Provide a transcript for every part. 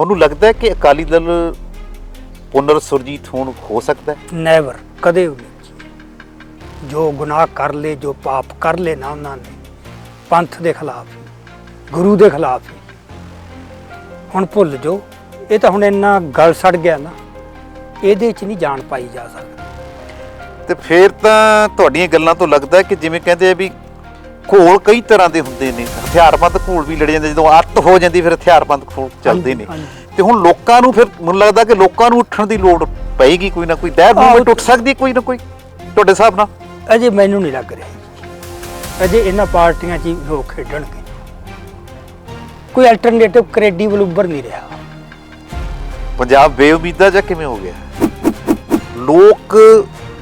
ਤੁਹਾਨੂੰ ਲੱਗਦਾ ਹੈ ਕਿ ਅਕਾਲੀ ਦਲ ਪੁਨਰ ਸੁਰਜੀਤ ਹੋਣ ਹੋ ਸਕਦਾ ਹੈ? ਨੈਵਰ ਕਦੇ ਵੀ ਨਹੀਂ। ਜੋ ਗੁਨਾਹ ਕਰ ਲੇ ਜੋ ਪਾਪ ਕਰ ਲੇ ਨਾ ਉਹਨਾਂ ਨੇ ਪੰਥ ਦੇ ਖਿਲਾਫ ਹੀ, ਗੁਰੂ ਦੇ ਖਿਲਾਫ ਹੀ। ਹੁਣ ਭੁੱਲ ਜੋ ਇਹ ਤਾਂ ਹੁਣ ਇੰਨਾ ਗਲ ਸੜ ਗਿਆ ਨਾ ਇਹਦੇ ਚ ਨਹੀਂ ਜਾਣ ਪਾਈ ਜਾ ਸਕਦੀ। ਤੇ ਫਿਰ ਤਾਂ ਤੁਹਾਡੀਆਂ ਗੱਲਾਂ ਤੋਂ ਲੱਗਦਾ ਹੈ ਕਿ ਜਿਵੇਂ ਕਹਿੰਦੇ ਆ ਵੀ ਘੋਲ ਕਈ ਤਰ੍ਹਾਂ ਦੇ ਹੁੰਦੇ ਨੇ ਹਥਿਆਰਬੰਦ ਘੋਲ ਵੀ ਲੜੇ ਜਾਂਦੇ ਜਦੋਂ ਅੱਤ ਹੋ ਜਾਂਦੀ ਫਿਰ ਹਥਿਆਰਬੰਦ ਘੋਲ ਚੱਲਦੇ ਨੇ। ਤੇ ਹੁਣ ਲੋਕਾਂ ਨੂੰ ਫਿਰ ਮੈਨੂੰ ਲੱਗਦਾ ਕਿ ਲੋਕਾਂ ਨੂੰ ਉੱਠਣ ਦੀ ਲੋੜ ਪਏਗੀ ਕੋਈ ਨਾ ਕੋਈ ਦਹਿ ਮੂਵਮੈਂਟ ਉੱਠ ਸਕਦੀ ਕੋਈ ਨਾ ਕੋਈ ਤੁਹਾਡੇ ਹਿਸਾਬ ਨਾਲ? ਅਜੇ ਮੈਨੂੰ ਨਹੀਂ ਲੱਗ ਰਿਹਾ। ਅਜੇ ਇਹਨਾਂ ਪਾਰਟੀਆਂ 'ਚ ਹੀ ਲੋਕ ਖੇਡਣਗੇ। ਕੋਈ ਅਲਟਰਨੇਟਿਵ ਕ੍ਰੈਡੀਬਲ ਉੱਭਰ ਨਹੀਂ ਰਿਹਾ। ਪੰਜਾਬ ਬੇਉਮੀਦਾ ਜਾਂ ਕਿਵੇਂ ਹੋ ਗਿਆ? ਲੋਕ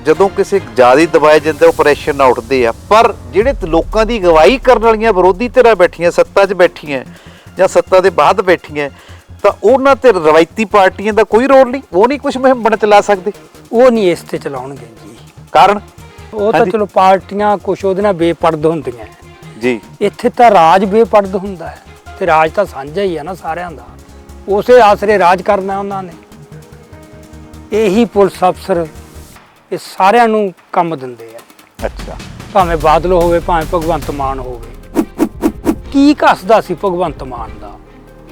ਜਦੋਂ ਕਿਸੇ ਜ਼ਿਆਦਾ ਦਬਾਏ ਜਾਂਦੇ ਉਹ ਪ੍ਰੈਸ਼ਰ ਨਾਲ ਉੱਠਦੇ ਆ ਪਰ ਜਿਹੜੇ ਲੋਕਾਂ ਦੀ ਗਵਾਹੀ ਕਰਨ ਵਾਲੀਆਂ ਵਿਰੋਧੀ ਧਿਰਾਂ ਬੈਠੀਆਂ ਸੱਤਾ 'ਚ ਬੈਠੀਆਂ ਜਾਂ ਸੱਤਾ ਦੇ ਬਾਅਦ ਬੈਠੀਆਂ ਤਾਂ ਉਹਨਾਂ ਤੇ ਰਵਾਇਤੀ ਪਾਰਟੀਆਂ ਦਾ ਕੋਈ ਰੋਲ ਨਹੀਂ ਉਹ ਨਹੀਂ ਕੁਝ ਮੁਹਿੰਮ ਬਣ ਚਲਾ ਸਕਦੇ। ਉਹ ਨਹੀਂ ਇਸ ਤੇ ਚਲਾਉਣਗੇ ਜੀ। ਕਾਰਨ? ਉਹ ਤਾਂ। ਚਲੋ ਪਾਰਟੀਆਂ ਕੁਛ ਉਹਦੇ ਨਾਲ ਬੇਪਰਦ ਹੁੰਦੀਆਂ। ਜੀ। ਇੱਥੇ ਤਾਂ ਰਾਜ ਬੇਪਰਦ ਹੁੰਦਾ ਹੈ ਤੇ ਰਾਜ ਤਾਂ ਸਾਂਝਾ ਹੀ ਆ ਨਾ ਸਾਰਿਆਂ ਦਾ। ਉਸੇ ਆਸਰੇ ਰਾਜ ਕਰਨਾ ਉਹਨਾਂ ਨੇ। ਇਹੀ ਪੁਲਿਸ ਅਫਸਰ ਇਹ ਸਾਰਿਆਂ ਨੂੰ ਕੰਮ ਦਿੰਦੇ ਆ। ਅੱਛਾ। ਭਾਵੇਂ ਬਾਦਲ ਹੋਵੇ ਭਾਵੇਂ ਭਗਵੰਤ ਮਾਨ ਹੋਵੇ। ਕੀ ਕੱਸਦਾ ਸੀ ਭਗਵੰਤ ਮਾਨ ਦਾ?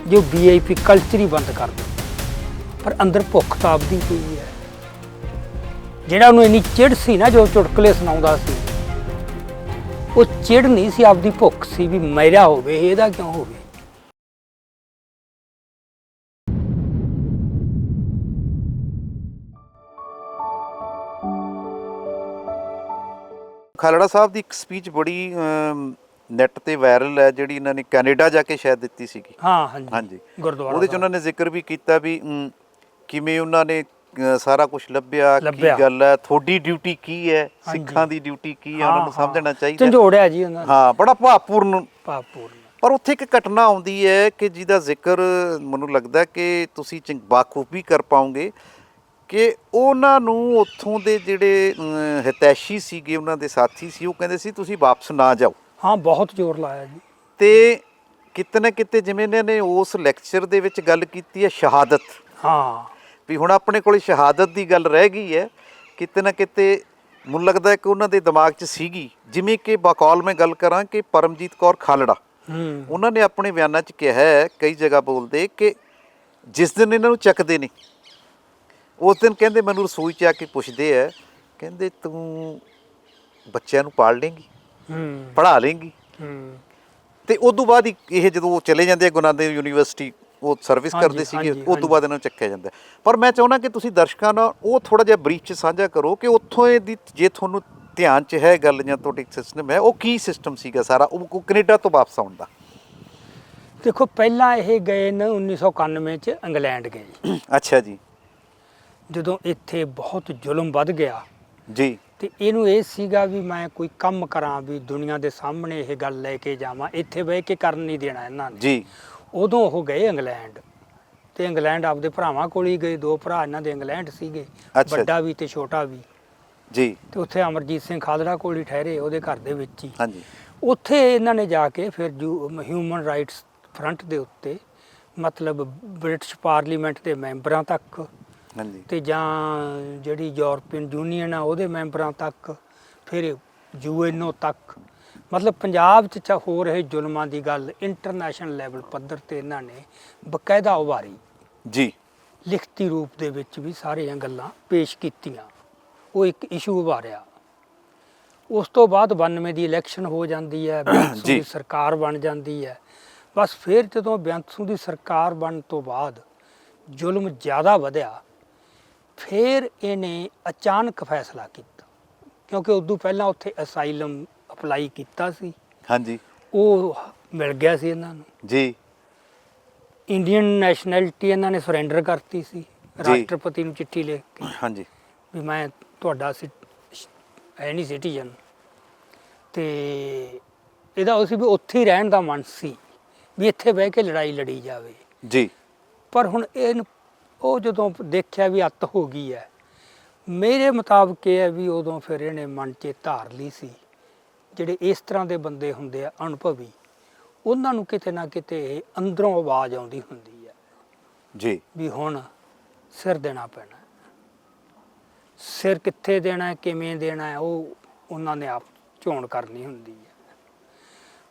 ਜੋ ਵੀਆਈਪੀ ਕਲਚਰ ਹੀ ਬੰਦ ਕਰ ਦਿੱਤਾ ਪਰ ਅੰਦਰ ਭੁੱਖ ਤਾਂ ਆਪਦੀ ਪਈ ਹੈ। ਜਿਹੜਾ ਉਹਨੂੰ ਇੰਨੀ ਚਿੜ ਸੀ ਨਾ ਜੋ ਚੁਟਕਲੇ ਸੁਣਾਉਂਦਾ ਸੀ ਉਹ ਚਿੜ ਨਹੀਂ ਸੀ ਆਪਦੀ ਭੁੱਖ ਸੀ ਵੀ ਮੇਰਾ ਹੋਵੇ ਇਹਦਾ ਕਿਉਂ ਹੋਵੇ? ਖਾਲੜਾ ਸਾਹਿਬ ਦੀ ਇੱਕ ਸਪੀਚ ਬੜੀ ਨੈਟ ਤੇ ਵਾਇਰਲ ਹੈ ਜਿਹੜੀ ਇਹਨਾਂ ਨੇ ਕੈਨੇਡਾ ਜਾ ਕੇ ਸ਼ਾਇਦ ਦਿੱਤੀ ਸੀਗੀ। ਹਾਂ ਹਾਂਜੀ। ਹਾਂਜੀ। ਗੁਰਦੁਆਰਾ ਉਹਦੇ ਚ ਉਹਨਾਂ ਨੇ ਜ਼ਿਕਰ ਵੀ ਕੀਤਾ ਵੀ ਕਿਵੇਂ ਉਹਨਾਂ ਨੇ ਸਾਰਾ ਕੁਝ ਲੱਭਿਆ ਕੀ। ਗੱਲ ਹੈ ਤੁਹਾਡੀ ਡਿਊਟੀ ਕੀ ਹੈ। ਸਿੱਖਾਂ ਦੀ ਡਿਊਟੀ ਕੀ ਹੈ ਉਹਨਾਂ ਨੂੰ ਸਮਝਣਾ। ਚਾਹੀਦਾ। ਝੰਜੋੜਿਆ ਜੀ ਉਹਨਾਂ ਹਾਂ ਬੜਾ ਭਾਵਪੂਰਨ। ਭਾਵਪੂਰਨ। ਪਰ ਉੱਥੇ ਇੱਕ ਘਟਨਾ ਆਉਂਦੀ ਹੈ ਕਿ ਜਿਹਦਾ ਜ਼ਿਕਰ ਮੈਨੂੰ ਲੱਗਦਾ ਕਿ ਤੁਸੀਂ ਬਾਖੂਬੀ ਕਰ ਪਾਓਗੇ ਕਿ ਉਹਨਾਂ ਨੂੰ ਉੱਥੋਂ ਦੇ ਜਿਹੜੇ ਹਿਤੈਸ਼ੀ ਸੀਗੇ ਉਹਨਾਂ ਦੇ ਸਾਥੀ ਸੀ ਉਹ ਕਹਿੰਦੇ ਸੀ ਤੁਸੀਂ ਵਾਪਸ ਨਾ ਜਾਓ। ਹਾਂ ਬਹੁਤ ਜ਼ੋਰ ਲਾਇਆ ਜੀ। ਤੇ ਕਿਤੇ ਨਾ ਕਿਤੇ ਜਿਵੇਂ ਇਹਨਾਂ ਨੇ ਉਸ ਲੈਕਚਰ ਦੇ ਵਿੱਚ ਗੱਲ ਕੀਤੀ ਹੈ ਸ਼ਹਾਦਤ। ਹਾਂ। ਵੀ ਹੁਣ ਆਪਣੇ ਕੋਲ ਸ਼ਹਾਦਤ ਦੀ ਗੱਲ ਰਹਿ ਗਈ ਹੈ ਕਿਤੇ ਨਾ ਕਿਤੇ ਮੈਨੂੰ ਲੱਗਦਾ ਹੈ ਕਿ ਉਹਨਾਂ ਦੇ ਦਿਮਾਗ 'ਚ ਸੀਗੀ। ਜਿਵੇਂ ਕਿ ਬਕੌਲ ਮੈਂ ਗੱਲ ਕਰਾਂ ਕਿ ਪਰਮਜੀਤ ਕੌਰ ਖਾਲੜਾ। ਹੂੰ। ਉਹਨਾਂ ਨੇ ਆਪਣੇ ਬਿਆਨਾਂ 'ਚ ਕਿਹਾ ਹੈ ਕਈ ਜਗ੍ਹਾ ਬੋਲਦੇ ਕਿ ਜਿਸ ਦਿਨ ਇਹਨਾਂ ਨੂੰ ਚੱਕਦੇ ਨੇ ਉਸ ਦਿਨ ਕਹਿੰਦੇ ਮੈਨੂੰ ਰਸੋਈ 'ਚ ਆ ਕੇ ਪੁੱਛਦੇ ਆ ਕਹਿੰਦੇ ਤੂੰ ਬੱਚਿਆਂ ਨੂੰ ਪਾਲ ਲੇਂਗੀ? ਹੂੰ। ਪੜ੍ਹਾ ਲੇਂਗੀ? ਹੂੰ। ਤੇ ਉਸ ਤੋਂ ਬਾਅਦ ਹੀ ਇਹ ਜਦੋਂ ਉਹ ਚਲੇ ਜਾਂਦੇ ਆ ਦੇਵ ਯੂਨੀਵਰਸਿਟੀ ਉਹ ਸਰਵਿਸ ਕਰਦੇ ਸੀਗੇ ਉਸ ਤੋਂ। ਬਾਅਦ ਇਹਨਾਂ ਨੂੰ ਚੱਕਿਆ ਜਾਂਦਾ। ਪਰ ਮੈਂ ਚਾਹੁੰਦਾ ਕਿ ਤੁਸੀਂ ਦਰਸ਼ਕਾਂ ਨਾਲ ਉਹ ਥੋੜਾ ਜਿਹਾ ਬਰੀਫ ਚ ਸਾਂਝਾ ਕਰੋ ਕਿ ਉੱਥੋਂ ਇਹਦੀ ਜੇ ਤੁਹਾਨੂੰ ਧਿਆਨ ਚ ਹੈ ਗੱਲ ਜਾਂ ਤੁਹਾਡੇ ਸਿਸਟਮ ਹੈ ਉਹ ਕੀ ਸਿਸਟਮ ਸੀਗਾ ਸਾਰਾ? ਉਹ ਕੈਨੇਡਾ ਤੋਂ ਵਾਪਸ ਆਉਣ ਦਾ। ਦੇਖੋ ਪਹਿਲਾਂ ਇਹ ਗਏ ਨੇ 1991 ਚ ਇੰਗਲੈਂਡ ਗਏ। ਅੱਛਾ ਜੀ। ਜਦੋਂ ਇੱਥੇ ਬਹੁਤ ਜ਼ੁਲਮ ਵੱਧ ਗਿਆ ਜੀ। ਤੇ ਇਹਨੂੰ ਇਹ ਸੀਗਾ ਵੀ ਮੈਂ ਕੋਈ ਕੰਮ ਕਰਾਂ ਵੀ ਦੁਨੀਆ ਦੇ ਸਾਹਮਣੇ ਇਹ ਗੱਲ ਲੈ ਕੇ ਜਾਵਾਂ ਇੱਥੇ ਬਹਿ ਕੇ ਕਰਨ ਨਹੀਂ ਦੇਣਾ ਇਹਨਾਂ ਨੇ। ਜੀ। ਉਦੋਂ ਉਹ ਗਏ ਇੰਗਲੈਂਡ ਤੇ ਇੰਗਲੈਂਡ ਆਪਦੇ ਭਰਾਵਾਂ ਕੋਲ ਹੀ ਗਏ ਦੋ ਭਰਾ ਇਹਨਾਂ ਦੇ ਇੰਗਲੈਂਡ ਸੀਗੇ ਅੱਛਾ। ਵੱਡਾ ਵੀ ਤੇ ਛੋਟਾ ਵੀ। ਜੀ। ਤੇ ਉੱਥੇ ਅਮਰਜੀਤ ਸਿੰਘ ਖਾਲੜਾ ਕੋਲ ਹੀ ਠਹਿਰੇ ਉਹਦੇ ਘਰ ਦੇ ਵਿੱਚ ਹੀ। ਹਾਂਜੀ। ਉੱਥੇ ਇਹਨਾਂ ਨੇ ਜਾ ਕੇ ਫਿਰ ਹਿਊਮਨ ਰਾਈਟਸ ਫਰੰਟ ਦੇ ਉੱਤੇ ਮਤਲਬ ਬ੍ਰਿਟਿਸ਼ ਪਾਰਲੀਮੈਂਟ ਦੇ ਮੈਂਬਰਾਂ ਤੱਕ ਹਾਂਜੀ। ਤੇ ਜਾਂ ਜਿਹੜੀ ਯੂਰਪੀਅਨ ਯੂਨੀਅਨ ਆ ਉਹਦੇ ਮੈਂਬਰਾਂ ਤੱਕ ਫਿਰ ਯੂਐਨਓ ਤੱਕ। ਮਤਲਬ ਪੰਜਾਬ 'ਚ ਚਾ ਹੋ ਰਹੇ ਜ਼ੁਲਮਾਂ ਦੀ ਗੱਲ ਇੰਟਰਨੈਸ਼ਨਲ ਲੈਵਲ ਪੱਧਰ ਤੇ ਇਹਨਾਂ ਨੇ ਬਕਾਇਦਾ ਉਭਾਰੀ। ਜੀ। ਲਿਖਤੀ ਰੂਪ ਦੇ ਵਿੱਚ ਵੀ ਸਾਰੀਆਂ ਗੱਲਾਂ ਪੇਸ਼ ਕੀਤੀਆਂ। ਉਹ ਇੱਕ ਇਸ਼ੂ ਉਭਾਰਿਆ। ਉਸ ਤੋਂ ਬਾਅਦ 92 ਦੀ ਇਲੈਕਸ਼ਨ ਹੋ ਜਾਂਦੀ ਹੈ। ਦੀ ਸਰਕਾਰ ਬਣ ਜਾਂਦੀ ਹੈ। ਬਸ ਫਿਰ ਜਦੋਂ ਬੈਂਸੂ ਦੀ ਸਰਕਾਰ ਬਣਨ ਤੋਂ ਬਾਅਦ ਜ਼ੁਲਮ ਜ਼ਿਆਦਾ ਵਧਿਆ ਫਿਰ ਇਹਨੇ ਅਚਾਨਕ ਫੈਸਲਾ ਕੀਤਾ। ਕਿਉਂਕਿ ਉਦੋਂ ਪਹਿਲਾਂ ਉੱਥੇ ਅਸਾਈਲਮ ਅਪਲਾਈ ਕੀਤਾ ਸੀ। ਹਾਂਜੀ। ਉਹ ਮਿਲ ਗਿਆ ਸੀ ਇਹਨਾਂ ਨੂੰ। ਜੀ। ਇੰਡੀਅਨ ਨੈਸ਼ਨੈਲਿਟੀ ਇਹਨਾਂ ਨੇ ਸਰੈਂਡਰ ਕਰਤੀ ਸੀ। ਰਾਸ਼ਟਰਪਤੀ ਨੂੰ ਚਿੱਠੀ ਲਿਖ ਕੇ। ਹਾਂਜੀ। ਵੀ ਮੈਂ ਤੁਹਾਡਾ ਹੈ ਨਹੀਂ ਸਿਟੀਜ਼ਨ ਤੇ ਇਹਦਾ ਉਹ ਸੀ ਵੀ ਉੱਥੇ ਹੀ ਰਹਿਣ ਦਾ ਮਨ ਸੀ। ਵੀ ਇੱਥੇ ਬਹਿ ਕੇ ਲੜਾਈ ਲੜੀ ਜਾਵੇ। ਜੀ। ਪਰ ਹੁਣ ਇਹ ਉਹ ਜਦੋਂ ਦੇਖਿਆ ਵੀ ਅੱਤ ਹੋ ਗਈ ਹੈ ਮੇਰੇ ਮੁਤਾਬਕ ਇਹ ਹੈ ਵੀ ਉਦੋਂ ਫਿਰ ਇਹਨੇ ਮਨ 'ਚ ਧਾਰ ਲਈ ਸੀ। ਜਿਹੜੇ ਇਸ ਤਰ੍ਹਾਂ ਦੇ ਬੰਦੇ ਹੁੰਦੇ ਆ ਅਨੁਭਵੀ ਉਹਨਾਂ ਨੂੰ ਕਿਤੇ ਨਾ ਕਿਤੇ ਅੰਦਰੋਂ ਆਵਾਜ਼ ਆਉਂਦੀ ਹੁੰਦੀ ਹੈ ਜੀ। ਵੀ ਹੁਣ ਸਿਰ ਦੇਣਾ ਪੈਣਾ। ਸਿਰ ਕਿੱਥੇ ਦੇਣਾ ਹੈ ਕਿਵੇਂ ਦੇਣਾ ਹੈ ਉਹ ਉਹਨਾਂ ਨੇ ਆਪ ਚੋਣ ਕਰਨੀ ਹੁੰਦੀ ਹੈ।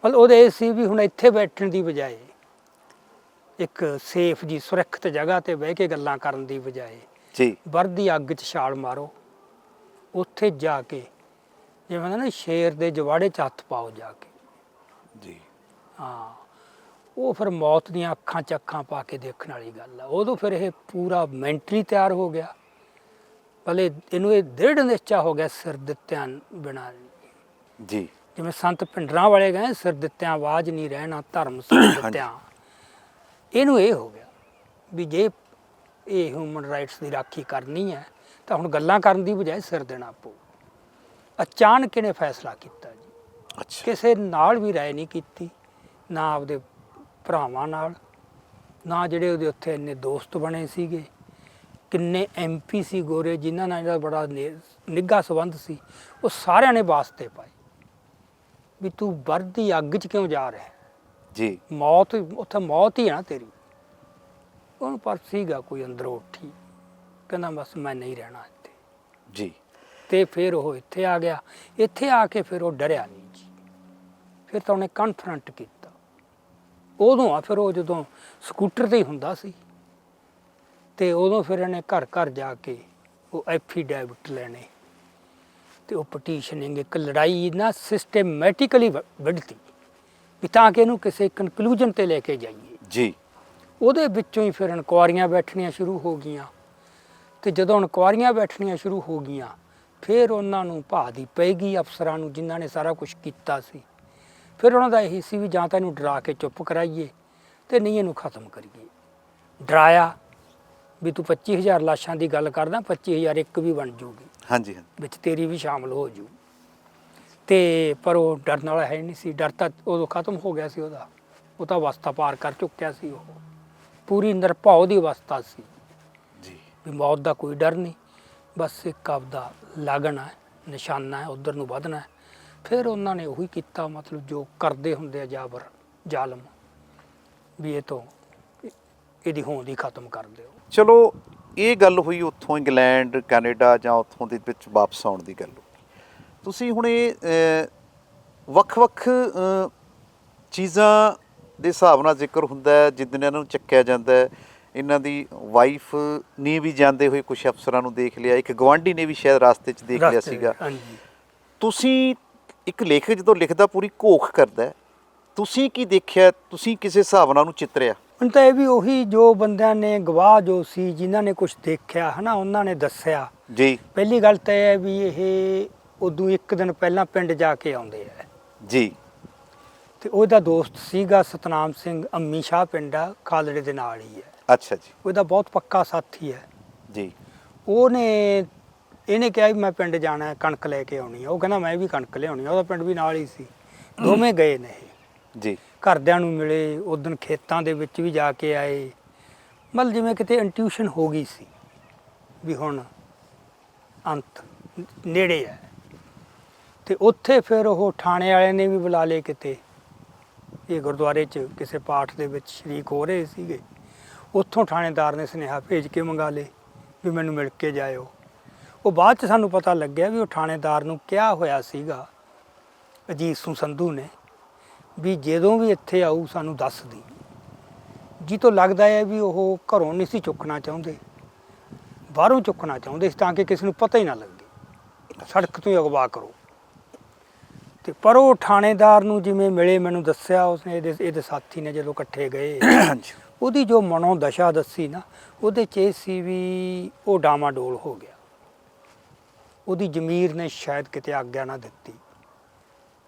ਮਤਲਬ ਉਹਦੇ ਇਹ ਸੀ ਵੀ ਹੁਣ ਇੱਥੇ ਬੈਠਣ ਦੀ ਬਜਾਏ ਇੱਕ ਸੇਫ ਜੀ ਸੁਰੱਖਿਅਤ ਜਗ੍ਹਾ ਤੇ ਬਹਿ ਕੇ ਗੱਲਾਂ ਕਰਨ ਦੀ ਬਜਾਏ ਜੀ। ਵਰਦੀ ਅੱਗ 'ਚ ਛਾਲ ਮਾਰੋ। ਉੱਥੇ ਜਾ ਕੇ ਜਿਵੇਂ ਨਾ ਸ਼ੇਰ ਦੇ ਜਵਾੜੇ 'ਚ ਹੱਥ ਪਾਓ ਜਾ ਕੇ। ਜੀ। ਹਾਂ ਉਹ ਫਿਰ ਮੌਤ ਦੀਆਂ ਅੱਖਾਂ 'ਚ ਅੱਖਾਂ ਪਾ ਕੇ ਦੇਖਣ ਵਾਲੀ ਗੱਲ ਆ। ਉਦੋਂ ਫਿਰ ਇਹ ਪੂਰਾ ਮੈਂਟਲੀ ਤਿਆਰ ਹੋ ਗਿਆ। ਭਲੇ ਇਹਨੂੰ ਇਹ ਦ੍ਰਿੜ ਨਿਸ਼ਚਾ ਹੋ ਗਿਆ ਸਿਰ ਦਿੱਤਿਆਂ ਬਿਨਾਂ। ਜੀ। ਜਿਵੇਂ ਸੰਤ ਪਿੰਡਰਾਂ ਵਾਲੇ ਗਏ ਸਿਰ ਦਿੱਤਿਆਂ ਆਵਾਜ਼ ਨਹੀਂ ਰਹਿਣਾ ਧਰਮ ਸਿਰ ਦਿੱਤਿਆਂ। ਇਹਨੂੰ ਇਹ ਹੋ ਗਿਆ ਵੀ ਜੇ ਇਹ ਹਿਊਮਨ ਰਾਈਟਸ ਦੀ ਰਾਖੀ ਕਰਨੀ ਹੈ ਤਾਂ ਹੁਣ ਗੱਲਾਂ ਕਰਨ ਦੀ ਬਜਾਏ ਸਿਰ ਦੇਣਾ ਪਊ। ਅਚਾਨਕ ਇਹਨੇ ਫੈਸਲਾ ਕੀਤਾ ਜੀ। ਅੱਛਾ। ਕਿਸੇ ਨਾਲ ਵੀ ਰਾਏ ਨਹੀਂ ਕੀਤੀ ਨਾ ਆਪਦੇ ਭਰਾਵਾਂ ਨਾਲ ਨਾ ਜਿਹੜੇ ਉਹਦੇ ਉੱਥੇ ਇੰਨੇ ਦੋਸਤ ਬਣੇ ਸੀਗੇ। ਕਿੰਨੇ ਐਮਪੀ ਸੀ ਗੋਰੇ ਜਿਨ੍ਹਾਂ ਨਾਲ ਇਹਦਾ ਬੜਾ ਨਿੱਘਾ ਸੰਬੰਧ ਸੀ ਉਹ ਸਾਰਿਆਂ ਨੇ ਵਾਸਤੇ ਪਾਏ। ਵੀ ਤੂੰ ਵਰਦੀ ਅੱਗ 'ਚ ਕਿਉਂ ਜਾ ਰਿਹਾ? ਜੀ। ਮੌਤ ਉੱਥੇ ਮੌਤ ਹੀ ਆ ਨਾ ਤੇਰੀ। ਉਹਨੂੰ ਪਰ ਸੀਗਾ ਕੋਈ ਅੰਦਰੋਂ ਉੱਠੀ। ਕਹਿੰਦਾ ਬਸ ਮੈਂ ਨਹੀਂ ਰਹਿਣਾ ਇੱਥੇ। ਜੀ। ਤੇ ਫਿਰ ਉਹ ਇੱਥੇ ਆ ਗਿਆ। ਇੱਥੇ ਆ ਕੇ ਫਿਰ ਉਹ ਡਰਿਆ ਨਹੀਂ ਜੀ। ਫਿਰ ਤਾਂ ਉਹਨੇ ਕਨਫਰੰਟ ਕੀਤਾ। ਉਦੋਂ ਆ ਫਿਰ ਉਹ ਜਦੋਂ ਸਕੂਟਰ ਤੇ ਹੀ ਹੁੰਦਾ ਸੀ। ਤੇ ਉਦੋਂ ਫਿਰ ਇਹਨੇ ਘਰ ਘਰ ਜਾ ਕੇ ਉਹ ਐਫੀਡੈਵਿਟ ਲੈਣੇ। ਤੇ ਉਹ ਪਟੀਸ਼ਨਿੰਗ ਇੱਕ ਲੜਾਈ ਨਾ ਸਿਸਟੇਮੈਟਿਕਲੀ ਵਿੱਢਤੀ। ਵੀ ਤਾਂ ਕਿ ਇਹਨੂੰ ਕਿਸੇ ਕਨਕਲੂਜਨ ਤੇ ਲੈ ਕੇ ਜਾਈਏ। ਜੀ। ਉਹਦੇ ਵਿੱਚੋਂ ਹੀ ਫਿਰ ਇਨਕੁਆਰੀਆਂ ਬੈਠਣੀਆਂ ਸ਼ੁਰੂ ਹੋ ਗਈਆਂ। ਤੇ ਜਦੋਂ ਇਨਕੁਆਰੀਆਂ ਬੈਠਣੀਆਂ ਸ਼ੁਰੂ ਹੋ ਗਈਆਂ ਫਿਰ ਉਹਨਾਂ ਨੂੰ ਭਾ ਦੀ ਪੈਗੀ ਅਫਸਰਾਂ ਨੂੰ ਜਿਨ੍ਹਾਂ ਨੇ ਸਾਰਾ ਕੁਝ ਕੀਤਾ ਸੀ। ਫਿਰ ਉਹਨਾਂ ਦਾ ਇਹੀ ਸੀ ਵੀ ਜਾਂ ਤਾਂ ਇਹਨੂੰ ਡਰਾ ਕੇ ਚੁੱਪ ਕਰਾਈਏ ਤੇ ਨਹੀਂ ਇਹਨੂੰ ਖਤਮ ਕਰੀਏ। ਡਰਾਇਆ ਵੀ ਤੂੰ 25000 ਲਾਸ਼ਾਂ ਦੀ ਗੱਲ ਕਰਦਾ 25000 ਇੱਕ ਵੀ ਬਣ ਜੂਗੀ। ਹਾਂਜੀ ਹਾਂਜੀ। ਵਿੱਚ ਤੇਰੀ ਵੀ ਸ਼ਾਮਲ ਹੋ ਜੂ। ਤੇ ਪਰ ਉਹ ਡਰਨ ਵਾਲਾ ਹੈ ਨਹੀਂ ਸੀ। ਡਰ ਤਾਂ ਉਦੋਂ ਖਤਮ ਹੋ ਗਿਆ ਸੀ ਉਹਦਾ। ਉਹ ਤਾਂ ਅਵਸਥਾ ਪਾਰ ਕਰ ਚੁੱਕਿਆ ਸੀ ਉਹ। ਪੂਰੀ ਨਿਰਭਉ ਦੀ ਅਵਸਥਾ ਸੀ। ਜੀ। ਵੀ ਮੌਤ ਦਾ ਕੋਈ ਡਰ ਨਹੀਂ। ਬਸ ਇੱਕ ਆਪਦਾ ਲਾਗਣ ਹੈ ਨਿਸ਼ਾਨਾ ਹੈ ਉਧਰ ਨੂੰ ਵਧਣਾ ਹੈ। ਫਿਰ ਉਹਨਾਂ ਨੇ ਉਹੀ ਕੀਤਾ ਮਤਲਬ ਜੋ ਕਰਦੇ ਹੁੰਦੇ ਆ ਜਾਬਰ ਜ਼ਾਲਮ। ਵੀ ਇਹ ਤੋਂ ਇਹਦੀ ਹੋਂਦ ਹੀ ਖਤਮ ਕਰ ਦਿਓ। ਚਲੋ ਇਹ ਗੱਲ ਹੋਈ ਉੱਥੋਂ ਇੰਗਲੈਂਡ ਕੈਨੇਡਾ ਜਾਂ ਉੱਥੋਂ ਦੇ ਵਿੱਚ ਵਾਪਸ ਆਉਣ ਦੀ ਗੱਲ। ਤੁਸੀਂ ਹੁਣ ਇਹ ਵੱਖ-ਵੱਖ ਚੀਜ਼ਾਂ ਦੇ ਹਿਸਾਬ ਨਾਲ ਜ਼ਿਕਰ ਹੁੰਦਾ ਹੈ ਜਿੱਦਣ ਇਹਨਾਂ ਨੂੰ ਚੱਕਿਆ ਜਾਂਦਾ ਹੈ ਇਹਨਾਂ ਦੀ ਵਾਈਫ ਨੇ ਵੀ ਜਾਂਦੇ ਹੋਏ ਕੁਝ ਅਫਸਰਾਂ ਨੂੰ ਦੇਖ ਲਿਆ ਇੱਕ ਗਵਾਂਢੀ ਨੇ ਵੀ ਸ਼ਾਇਦ ਰਾਸਤੇ 'ਚ ਦੇਖ ਲਿਆ ਸੀਗਾ। ਹਾਂਜੀ। ਤੁਸੀਂ ਇੱਕ ਲੇਖਕ ਜਦੋਂ ਲਿਖਦਾ ਪੂਰੀ ਘੋਖ ਕਰਦਾ ਤੁਸੀਂ ਕੀ ਦੇਖਿਆ ਤੁਸੀਂ ਕਿਸੇ ਹਿਸਾਬ ਨਾਲ ਉਹਨੂੰ ਚਿੱਤਰਿਆ? ਹੁਣ ਤਾਂ ਇਹ ਵੀ ਉਹੀ ਜੋ ਬੰਦਿਆਂ ਨੇ ਗਵਾਹ ਜੋ ਸੀ ਜਿਨ੍ਹਾਂ ਨੇ ਕੁਝ ਦੇਖਿਆ ਹਨਾ ਉਹਨਾਂ ਨੇ ਦੱਸਿਆ। ਜੀ। ਪਹਿਲੀ ਗੱਲ ਤਾਂ ਇਹ ਹੈ ਵੀ ਇਹ ਉਦੋਂ ਇੱਕ ਦਿਨ ਪਹਿਲਾਂ ਪਿੰਡ ਜਾ ਕੇ ਆਉਂਦੇ ਆ। ਜੀ। ਤੇ ਉਹਦਾ ਦੋਸਤ ਸੀਗਾ ਸਤਨਾਮ ਸਿੰਘ ਅੰਮੀ ਸ਼ਾਹ ਪਿੰਡ ਆ ਖਾਲੜੇ ਦੇ ਨਾਲ ਹੀ ਹੈ ਅੱਛਾ ਜੀ। ਉਹਦਾ ਬਹੁਤ ਪੱਕਾ ਸਾਥੀ ਹੈ ਜੀ। ਉਹਨੇ ਇਹਨੇ ਕਿਹਾ ਵੀ ਮੈਂ ਪਿੰਡ ਜਾਣਾ ਹੈ ਕਣਕ ਲੈ ਕੇ ਆਉਣੀ ਹੈ ਉਹ ਕਹਿੰਦਾ ਮੈਂ ਵੀ ਕਣਕ ਲਿਆਉਣੀ ਹੈ ਉਹਦਾ ਪਿੰਡ ਵੀ ਨਾਲ ਹੀ ਸੀ। ਦੋਵੇਂ ਗਏ ਨੇ ਇਹ। ਜੀ। ਘਰਦਿਆਂ ਨੂੰ ਮਿਲੇ ਉਦੋਂ ਖੇਤਾਂ ਦੇ ਵਿੱਚ ਵੀ ਜਾ ਕੇ ਆਏ। ਮਤਲਬ ਜਿਵੇਂ ਕਿਤੇ ਇੰਟਿਊਸ਼ਨ ਹੋ ਗਈ ਸੀ ਵੀ ਹੁਣ ਅੰਤ ਨੇੜੇ ਹੈ ਤੇ ਉੱਥੇ ਫਿਰ ਉਹ ਥਾਣੇ ਵਾਲਿਆਂ ਨੇ ਵੀ ਬੁਲਾ ਲਏ ਕਿਤੇ। ਇਹ ਗੁਰਦੁਆਰੇ 'ਚ ਕਿਸੇ ਪਾਠ ਦੇ ਵਿੱਚ ਸ਼ਰੀਕ ਹੋ ਰਹੇ ਸੀਗੇ। ਉੱਥੋਂ ਥਾਣੇਦਾਰ ਨੇ ਸੁਨੇਹਾ ਭੇਜ ਕੇ ਮੰਗਾ ਲਏ ਵੀ ਮੈਨੂੰ ਮਿਲ ਕੇ ਜਾਇਓ। ਉਹ ਬਾਅਦ 'ਚ ਸਾਨੂੰ ਪਤਾ ਲੱਗਿਆ ਵੀ ਉਹ ਥਾਣੇਦਾਰ ਨੂੰ ਕਿਹਾ ਹੋਇਆ ਸੀਗਾ, ਅਜੀਤ ਸਿੰਘ ਸੰਧੂ ਨੇ, ਵੀ ਜਦੋਂ ਵੀ ਇੱਥੇ ਆਊ ਸਾਨੂੰ ਦੱਸ ਦੀ। ਜੀ ਤੋਂ ਲੱਗਦਾ ਹੈ ਵੀ ਉਹ ਘਰੋਂ ਨਹੀਂ ਸੀ ਚੁੱਕਣਾ ਚਾਹੁੰਦੇ। ਬਾਹਰੋਂ ਚੁੱਕਣਾ ਚਾਹੁੰਦੇ ਸੀ ਤਾਂ ਕਿ ਕਿਸੇ ਨੂੰ ਪਤਾ ਹੀ ਨਾ ਲੱਗੇ। ਸੜਕ ਤੋਂ ਹੀ ਅਗਵਾ ਕਰੋ। ਤੇ ਪਰ ਉਹ ਥਾਣੇਦਾਰ ਨੂੰ ਜਿਵੇਂ ਮਿਲੇ ਮੈਨੂੰ ਦੱਸਿਆ ਉਸਨੇ ਇਹਦੇ ਇਹਦੇ ਸਾਥੀ ਨੇ ਜਦੋਂ ਇਕੱਠੇ ਗਏ। ਉਹਦੀ ਜੋ ਮਨੋ ਦਸ਼ਾ ਦੱਸੀ ਨਾ ਉਹਦੇ ਚ ਇਹ ਸੀ ਵੀ ਉਹ ਡਾਮਾਡੋਲ ਹੋ ਗਿਆ। ਉਹਦੀ ਜ਼ਮੀਰ ਨੇ ਸ਼ਾਇਦ ਕਿਤੇ ਆਗਿਆ ਨਾ ਦਿੱਤੀ।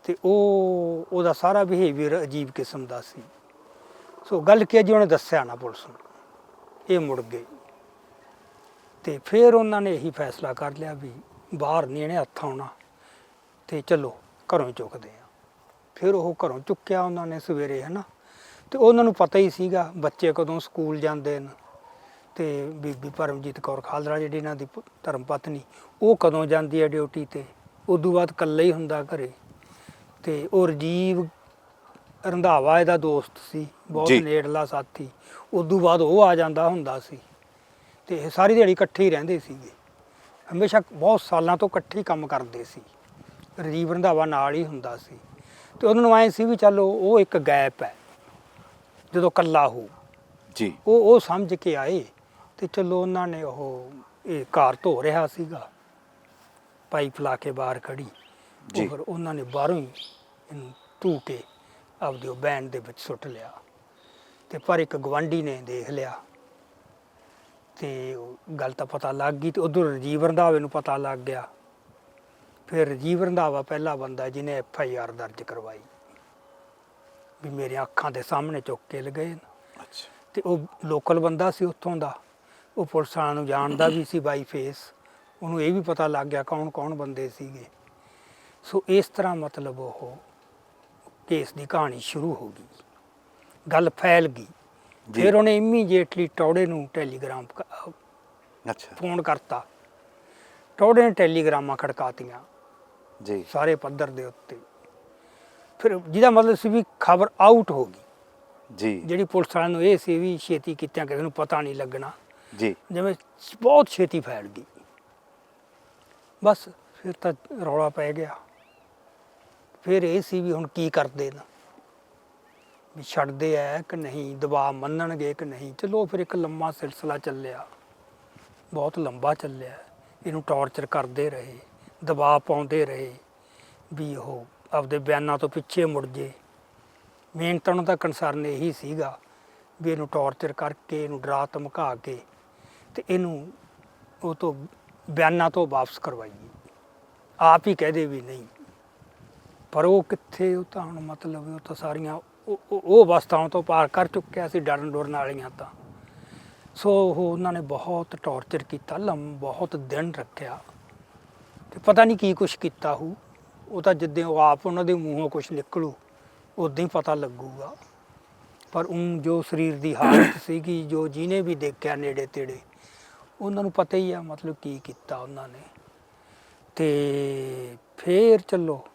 ਤੇ ਉਹ ਉਹਦਾ ਸਾਰਾ ਬਿਹੇਵੀਅਰ ਅਜੀਬ ਕਿਸਮ ਦਾ ਸੀ। ਸੋ ਗੱਲ ਕੀ ਜੀ ਉਹਨੇ ਦੱਸਿਆ ਨਾ ਪੁਲਿਸ ਨੂੰ। ਇਹ ਮੁੜ ਗਏ। ਤੇ ਫਿਰ ਉਹਨਾਂ ਨੇ ਇਹੀ ਫੈਸਲਾ ਕਰ ਲਿਆ ਵੀ ਬਾਹਰ ਨਹੀਂ ਇਹਨੇ ਹੱਥ ਆਉਣਾ। ਤੇ ਚਲੋ ਘਰੋਂ ਹੀ ਚੁੱਕਦੇ ਆ। ਫਿਰ ਉਹ ਘਰੋਂ ਚੁੱਕਿਆ ਉਹਨਾਂ ਨੇ ਸਵੇਰੇ ਹਨਾ। ਤੇ ਉਹਨਾਂ ਨੂੰ ਪਤਾ ਹੀ ਸੀਗਾ ਬੱਚੇ ਕਦੋਂ ਸਕੂਲ ਜਾਂਦੇ ਨੇ ਤੇ ਬੀਬੀ ਪਰਮਜੀਤ ਕੌਰ ਖਾਲੜਾ ਜਿਹੜੀ ਇਹਨਾਂ ਦੀ ਧਰਮ ਪਤਨੀ ਉਹ ਕਦੋਂ ਜਾਂਦੀ ਹੈ ਡਿਊਟੀ ਤੇ? ਉਦੋਂ ਬਾਅਦ ਇਕੱਲਾ ਹੀ ਹੁੰਦਾ ਘਰੇ। ਤੇ ਉਹ ਰਜੀਵ ਰੰਧਾਵਾ ਇਹਦਾ ਦੋਸਤ ਸੀ ਬਹੁਤ। ਨੇੜਲਾ ਸਾਥੀ। ਉਦੋਂ ਬਾਅਦ ਉਹ ਆ ਜਾਂਦਾ ਹੁੰਦਾ ਸੀ। ਤੇ ਇਹ ਸਾਰੀ ਦਿਹਾੜੀ ਇਕੱਠੇ ਹੀ ਰਹਿੰਦੇ ਸੀਗੇ। ਹਮੇਸ਼ਾ ਬਹੁਤ ਸਾਲਾਂ ਤੋਂ ਇਕੱਠੇ ਹੀ ਕੰਮ ਕਰਦੇ ਸੀ। ਰਜੀਵ ਰੰਧਾਵਾ ਨਾਲ ਹੀ ਹੁੰਦਾ ਸੀ। ਤੇ ਉਹਨਾਂ ਨੂੰ ਐਂ ਸੀ ਵੀ ਚਲੋ ਉਹ ਇੱਕ ਗੈਪ ਹੈ ਜਦੋਂ ਕੱਲਾ ਹੋ। ਜੀ। ਉਹ ਉਹ ਸਮਝ ਕੇ ਆਏ ਤੇ ਚਲੋ ਉਹਨਾਂ ਨੇ ਉਹ ਇਹ ਕਾਰ ਧੋ ਰਿਹਾ ਸੀਗਾ ਪਾਈਪ ਲਾ ਕੇ ਬਾਹਰ ਖੜੀ ਜੀ। ਫਿਰ ਉਹਨਾਂ ਨੇ ਬਾਹਰੋਂ ਹੀ ਇਹਨੂੰ ਧੂ ਕੇ ਆਪਦੇ ਉਹ ਬੈਂਡ ਦੇ ਵਿੱਚ ਸੁੱਟ ਲਿਆ। ਤੇ ਪਰ ਇੱਕ ਗਵਾਂਢੀ ਨੇ ਦੇਖ ਲਿਆ। ਤੇ ਉਹ ਗੱਲ ਤਾਂ ਪਤਾ ਲੱਗ ਗਈ ਤੇ ਉਧਰ ਰਜੀਵ ਰੰਧਾਵੇ ਨੂੰ ਪਤਾ ਲੱਗ ਗਿਆ। ਫਿਰ ਰਜੀਵ ਰੰਧਾਵਾ ਪਹਿਲਾ ਬੰਦਾ ਜਿਹਨੇ ਐਫ ਆਈ ਆਰ ਦਰਜ ਕਰਵਾਈ। ਵੀ ਮੇਰੇ ਅੱਖਾਂ ਦੇ ਸਾਹਮਣੇ ਚੁੱਕ ਕੇ ਲਗਏ ਅੱਛਾ। ਤੇ ਉਹ ਲੋਕਲ ਬੰਦਾ ਸੀ ਉੱਥੋਂ ਦਾ। ਉਹ ਪੁਲਿਸ ਵਾਲਿਆਂ ਨੂੰ ਜਾਣਦਾ ਵੀ ਸੀ ਬਾਈ ਫੇਸ ਉਹਨੂੰ ਇਹ ਵੀ ਪਤਾ ਲੱਗ ਗਿਆ ਕੌਣ ਕੌਣ ਬੰਦੇ ਸੀਗੇ। ਸੋ ਇਸ ਤਰ੍ਹਾਂ ਮਤਲਬ ਉਹ ਕੇਸ ਦੀ ਕਹਾਣੀ ਸ਼ੁਰੂ ਹੋ ਗਈ। ਗੱਲ ਫੈਲ ਗਈ। ਫਿਰ ਉਹਨੇ ਇਮੀਡੀਏਟਲੀ ਟੌੜੇ ਨੂੰ ਟੈਲੀਗ੍ਰਾਮ ਅੱਛਾ। ਫੋਨ ਕਰਤਾ। ਟੌੜੇ ਨੇ ਟੈਲੀਗ੍ਰਾਮਾਂ ਖੜਕਾਤੀਆਂ। ਜੀ। ਸਾਰੇ ਪੱਧਰ ਦੇ ਉੱਤੇ। ਫਿਰ ਜਿਹਦਾ ਮਤਲਬ ਸੀ ਵੀ ਖਬਰ ਆਊਟ ਹੋ ਗਈ। ਜੀ। ਜਿਹੜੀ ਪੁਲਿਸ ਵਾਲਿਆਂ ਨੂੰ ਇਹ ਸੀ ਵੀ ਛੇਤੀ ਕੀਤਿਆਂ ਕਿਸੇ ਨੂੰ ਪਤਾ ਨਹੀਂ ਲੱਗਣਾ। ਜੀ। ਜਿਵੇਂ ਬਹੁਤ ਛੇਤੀ ਫੈਲ ਗਈ। ਬਸ ਫਿਰ ਤਾਂ ਰੌਲਾ ਪੈ ਗਿਆ। ਫਿਰ ਇਹ ਸੀ ਵੀ ਹੁਣ ਕੀ ਕਰਦੇ ਨੇ। ਵੀ ਛੱਡਦੇ ਐ ਕਿ ਨਹੀਂ ਦਬਾਅ ਮੰਨਣਗੇ ਕਿ ਨਹੀਂ। ਚਲੋ ਫਿਰ ਇੱਕ ਲੰਮਾ ਸਿਲਸਿਲਾ ਚੱਲਿਆ। ਬਹੁਤ ਲੰਬਾ ਚੱਲਿਆ। ਇਹਨੂੰ ਟੌਰਚਰ ਕਰਦੇ ਰਹੇ। ਦਬਾਅ ਪਾਉਂਦੇ ਰਹੇ ਵੀ ਉਹ ਆਪਦੇ ਬਿਆਨਾਂ ਤੋਂ ਪਿੱਛੇ ਮੁੜ ਜੇ। ਮੇਨ ਤਾਂ ਉਹਨਾਂ ਦਾ ਕਨਸਰਨ ਇਹੀ ਸੀਗਾ ਵੀ ਇਹਨੂੰ ਟੌਰਚਰ ਕਰਕੇ, ਇਹਨੂੰ ਡਰਾ ਧਮਕਾ ਕੇ ਤੇ ਇਹਨੂੰ ਉਹ ਤੋਂ ਬਿਆਨਾਂ ਤੋਂ ਵਾਪਸ ਕਰਵਾਈਏ। ਆਪ ਹੀ ਕਹਦੇ ਵੀ ਨਹੀਂ। ਪਰ ਉਹ ਕਿੱਥੇ, ਉਹ ਤਾਂ ਹੁਣ ਮਤਲਬ ਉਹ ਤਾਂ ਸਾਰੀਆਂ ਉਹ- ਉਹ ਉਹ ਅਵਸਥਾਵਾਂ ਤੋਂ ਪਾਰ ਕਰ ਚੁੱਕਿਆ ਸੀ ਡਰਨ ਡਰਨ ਵਾਲੀਆਂ ਤਾਂ। ਸੋ ਉਹ ਉਹਨਾਂ ਨੇ ਬਹੁਤ ਟੌਰਚਰ ਕੀਤਾ, ਲੰਮ ਬਹੁਤ ਦਿਨ ਰੱਖਿਆ। ਤੇ ਪਤਾ ਨਹੀਂ ਕੀ ਕੁਛ ਕੀਤਾ ਹੂ। ਉਹ ਤਾਂ ਜਿੱਦਾਂ ਉਹ ਆਪ ਉਹਨਾਂ ਦੇ ਮੂੰਹੋਂ ਕੁਛ ਨਿਕਲੂ ਉਦਾਂ ਹੀ ਪਤਾ ਲੱਗੂਗਾ। ਪਰ ਉਹ ਜੋ ਸਰੀਰ ਦੀ ਹਾਲਤ ਸੀਗੀ, ਜੋ ਜਿਹਨੇ ਵੀ ਦੇਖਿਆ ਨੇੜੇ ਤੇੜੇ, ਉਹਨਾਂ ਨੂੰ ਪਤਾ ਹੀ ਆ ਮਤਲਬ ਕੀ ਕੀਤਾ ਉਹਨਾਂ ਨੇ। ਤੇ ਫੇਰ ਚੱਲੋ,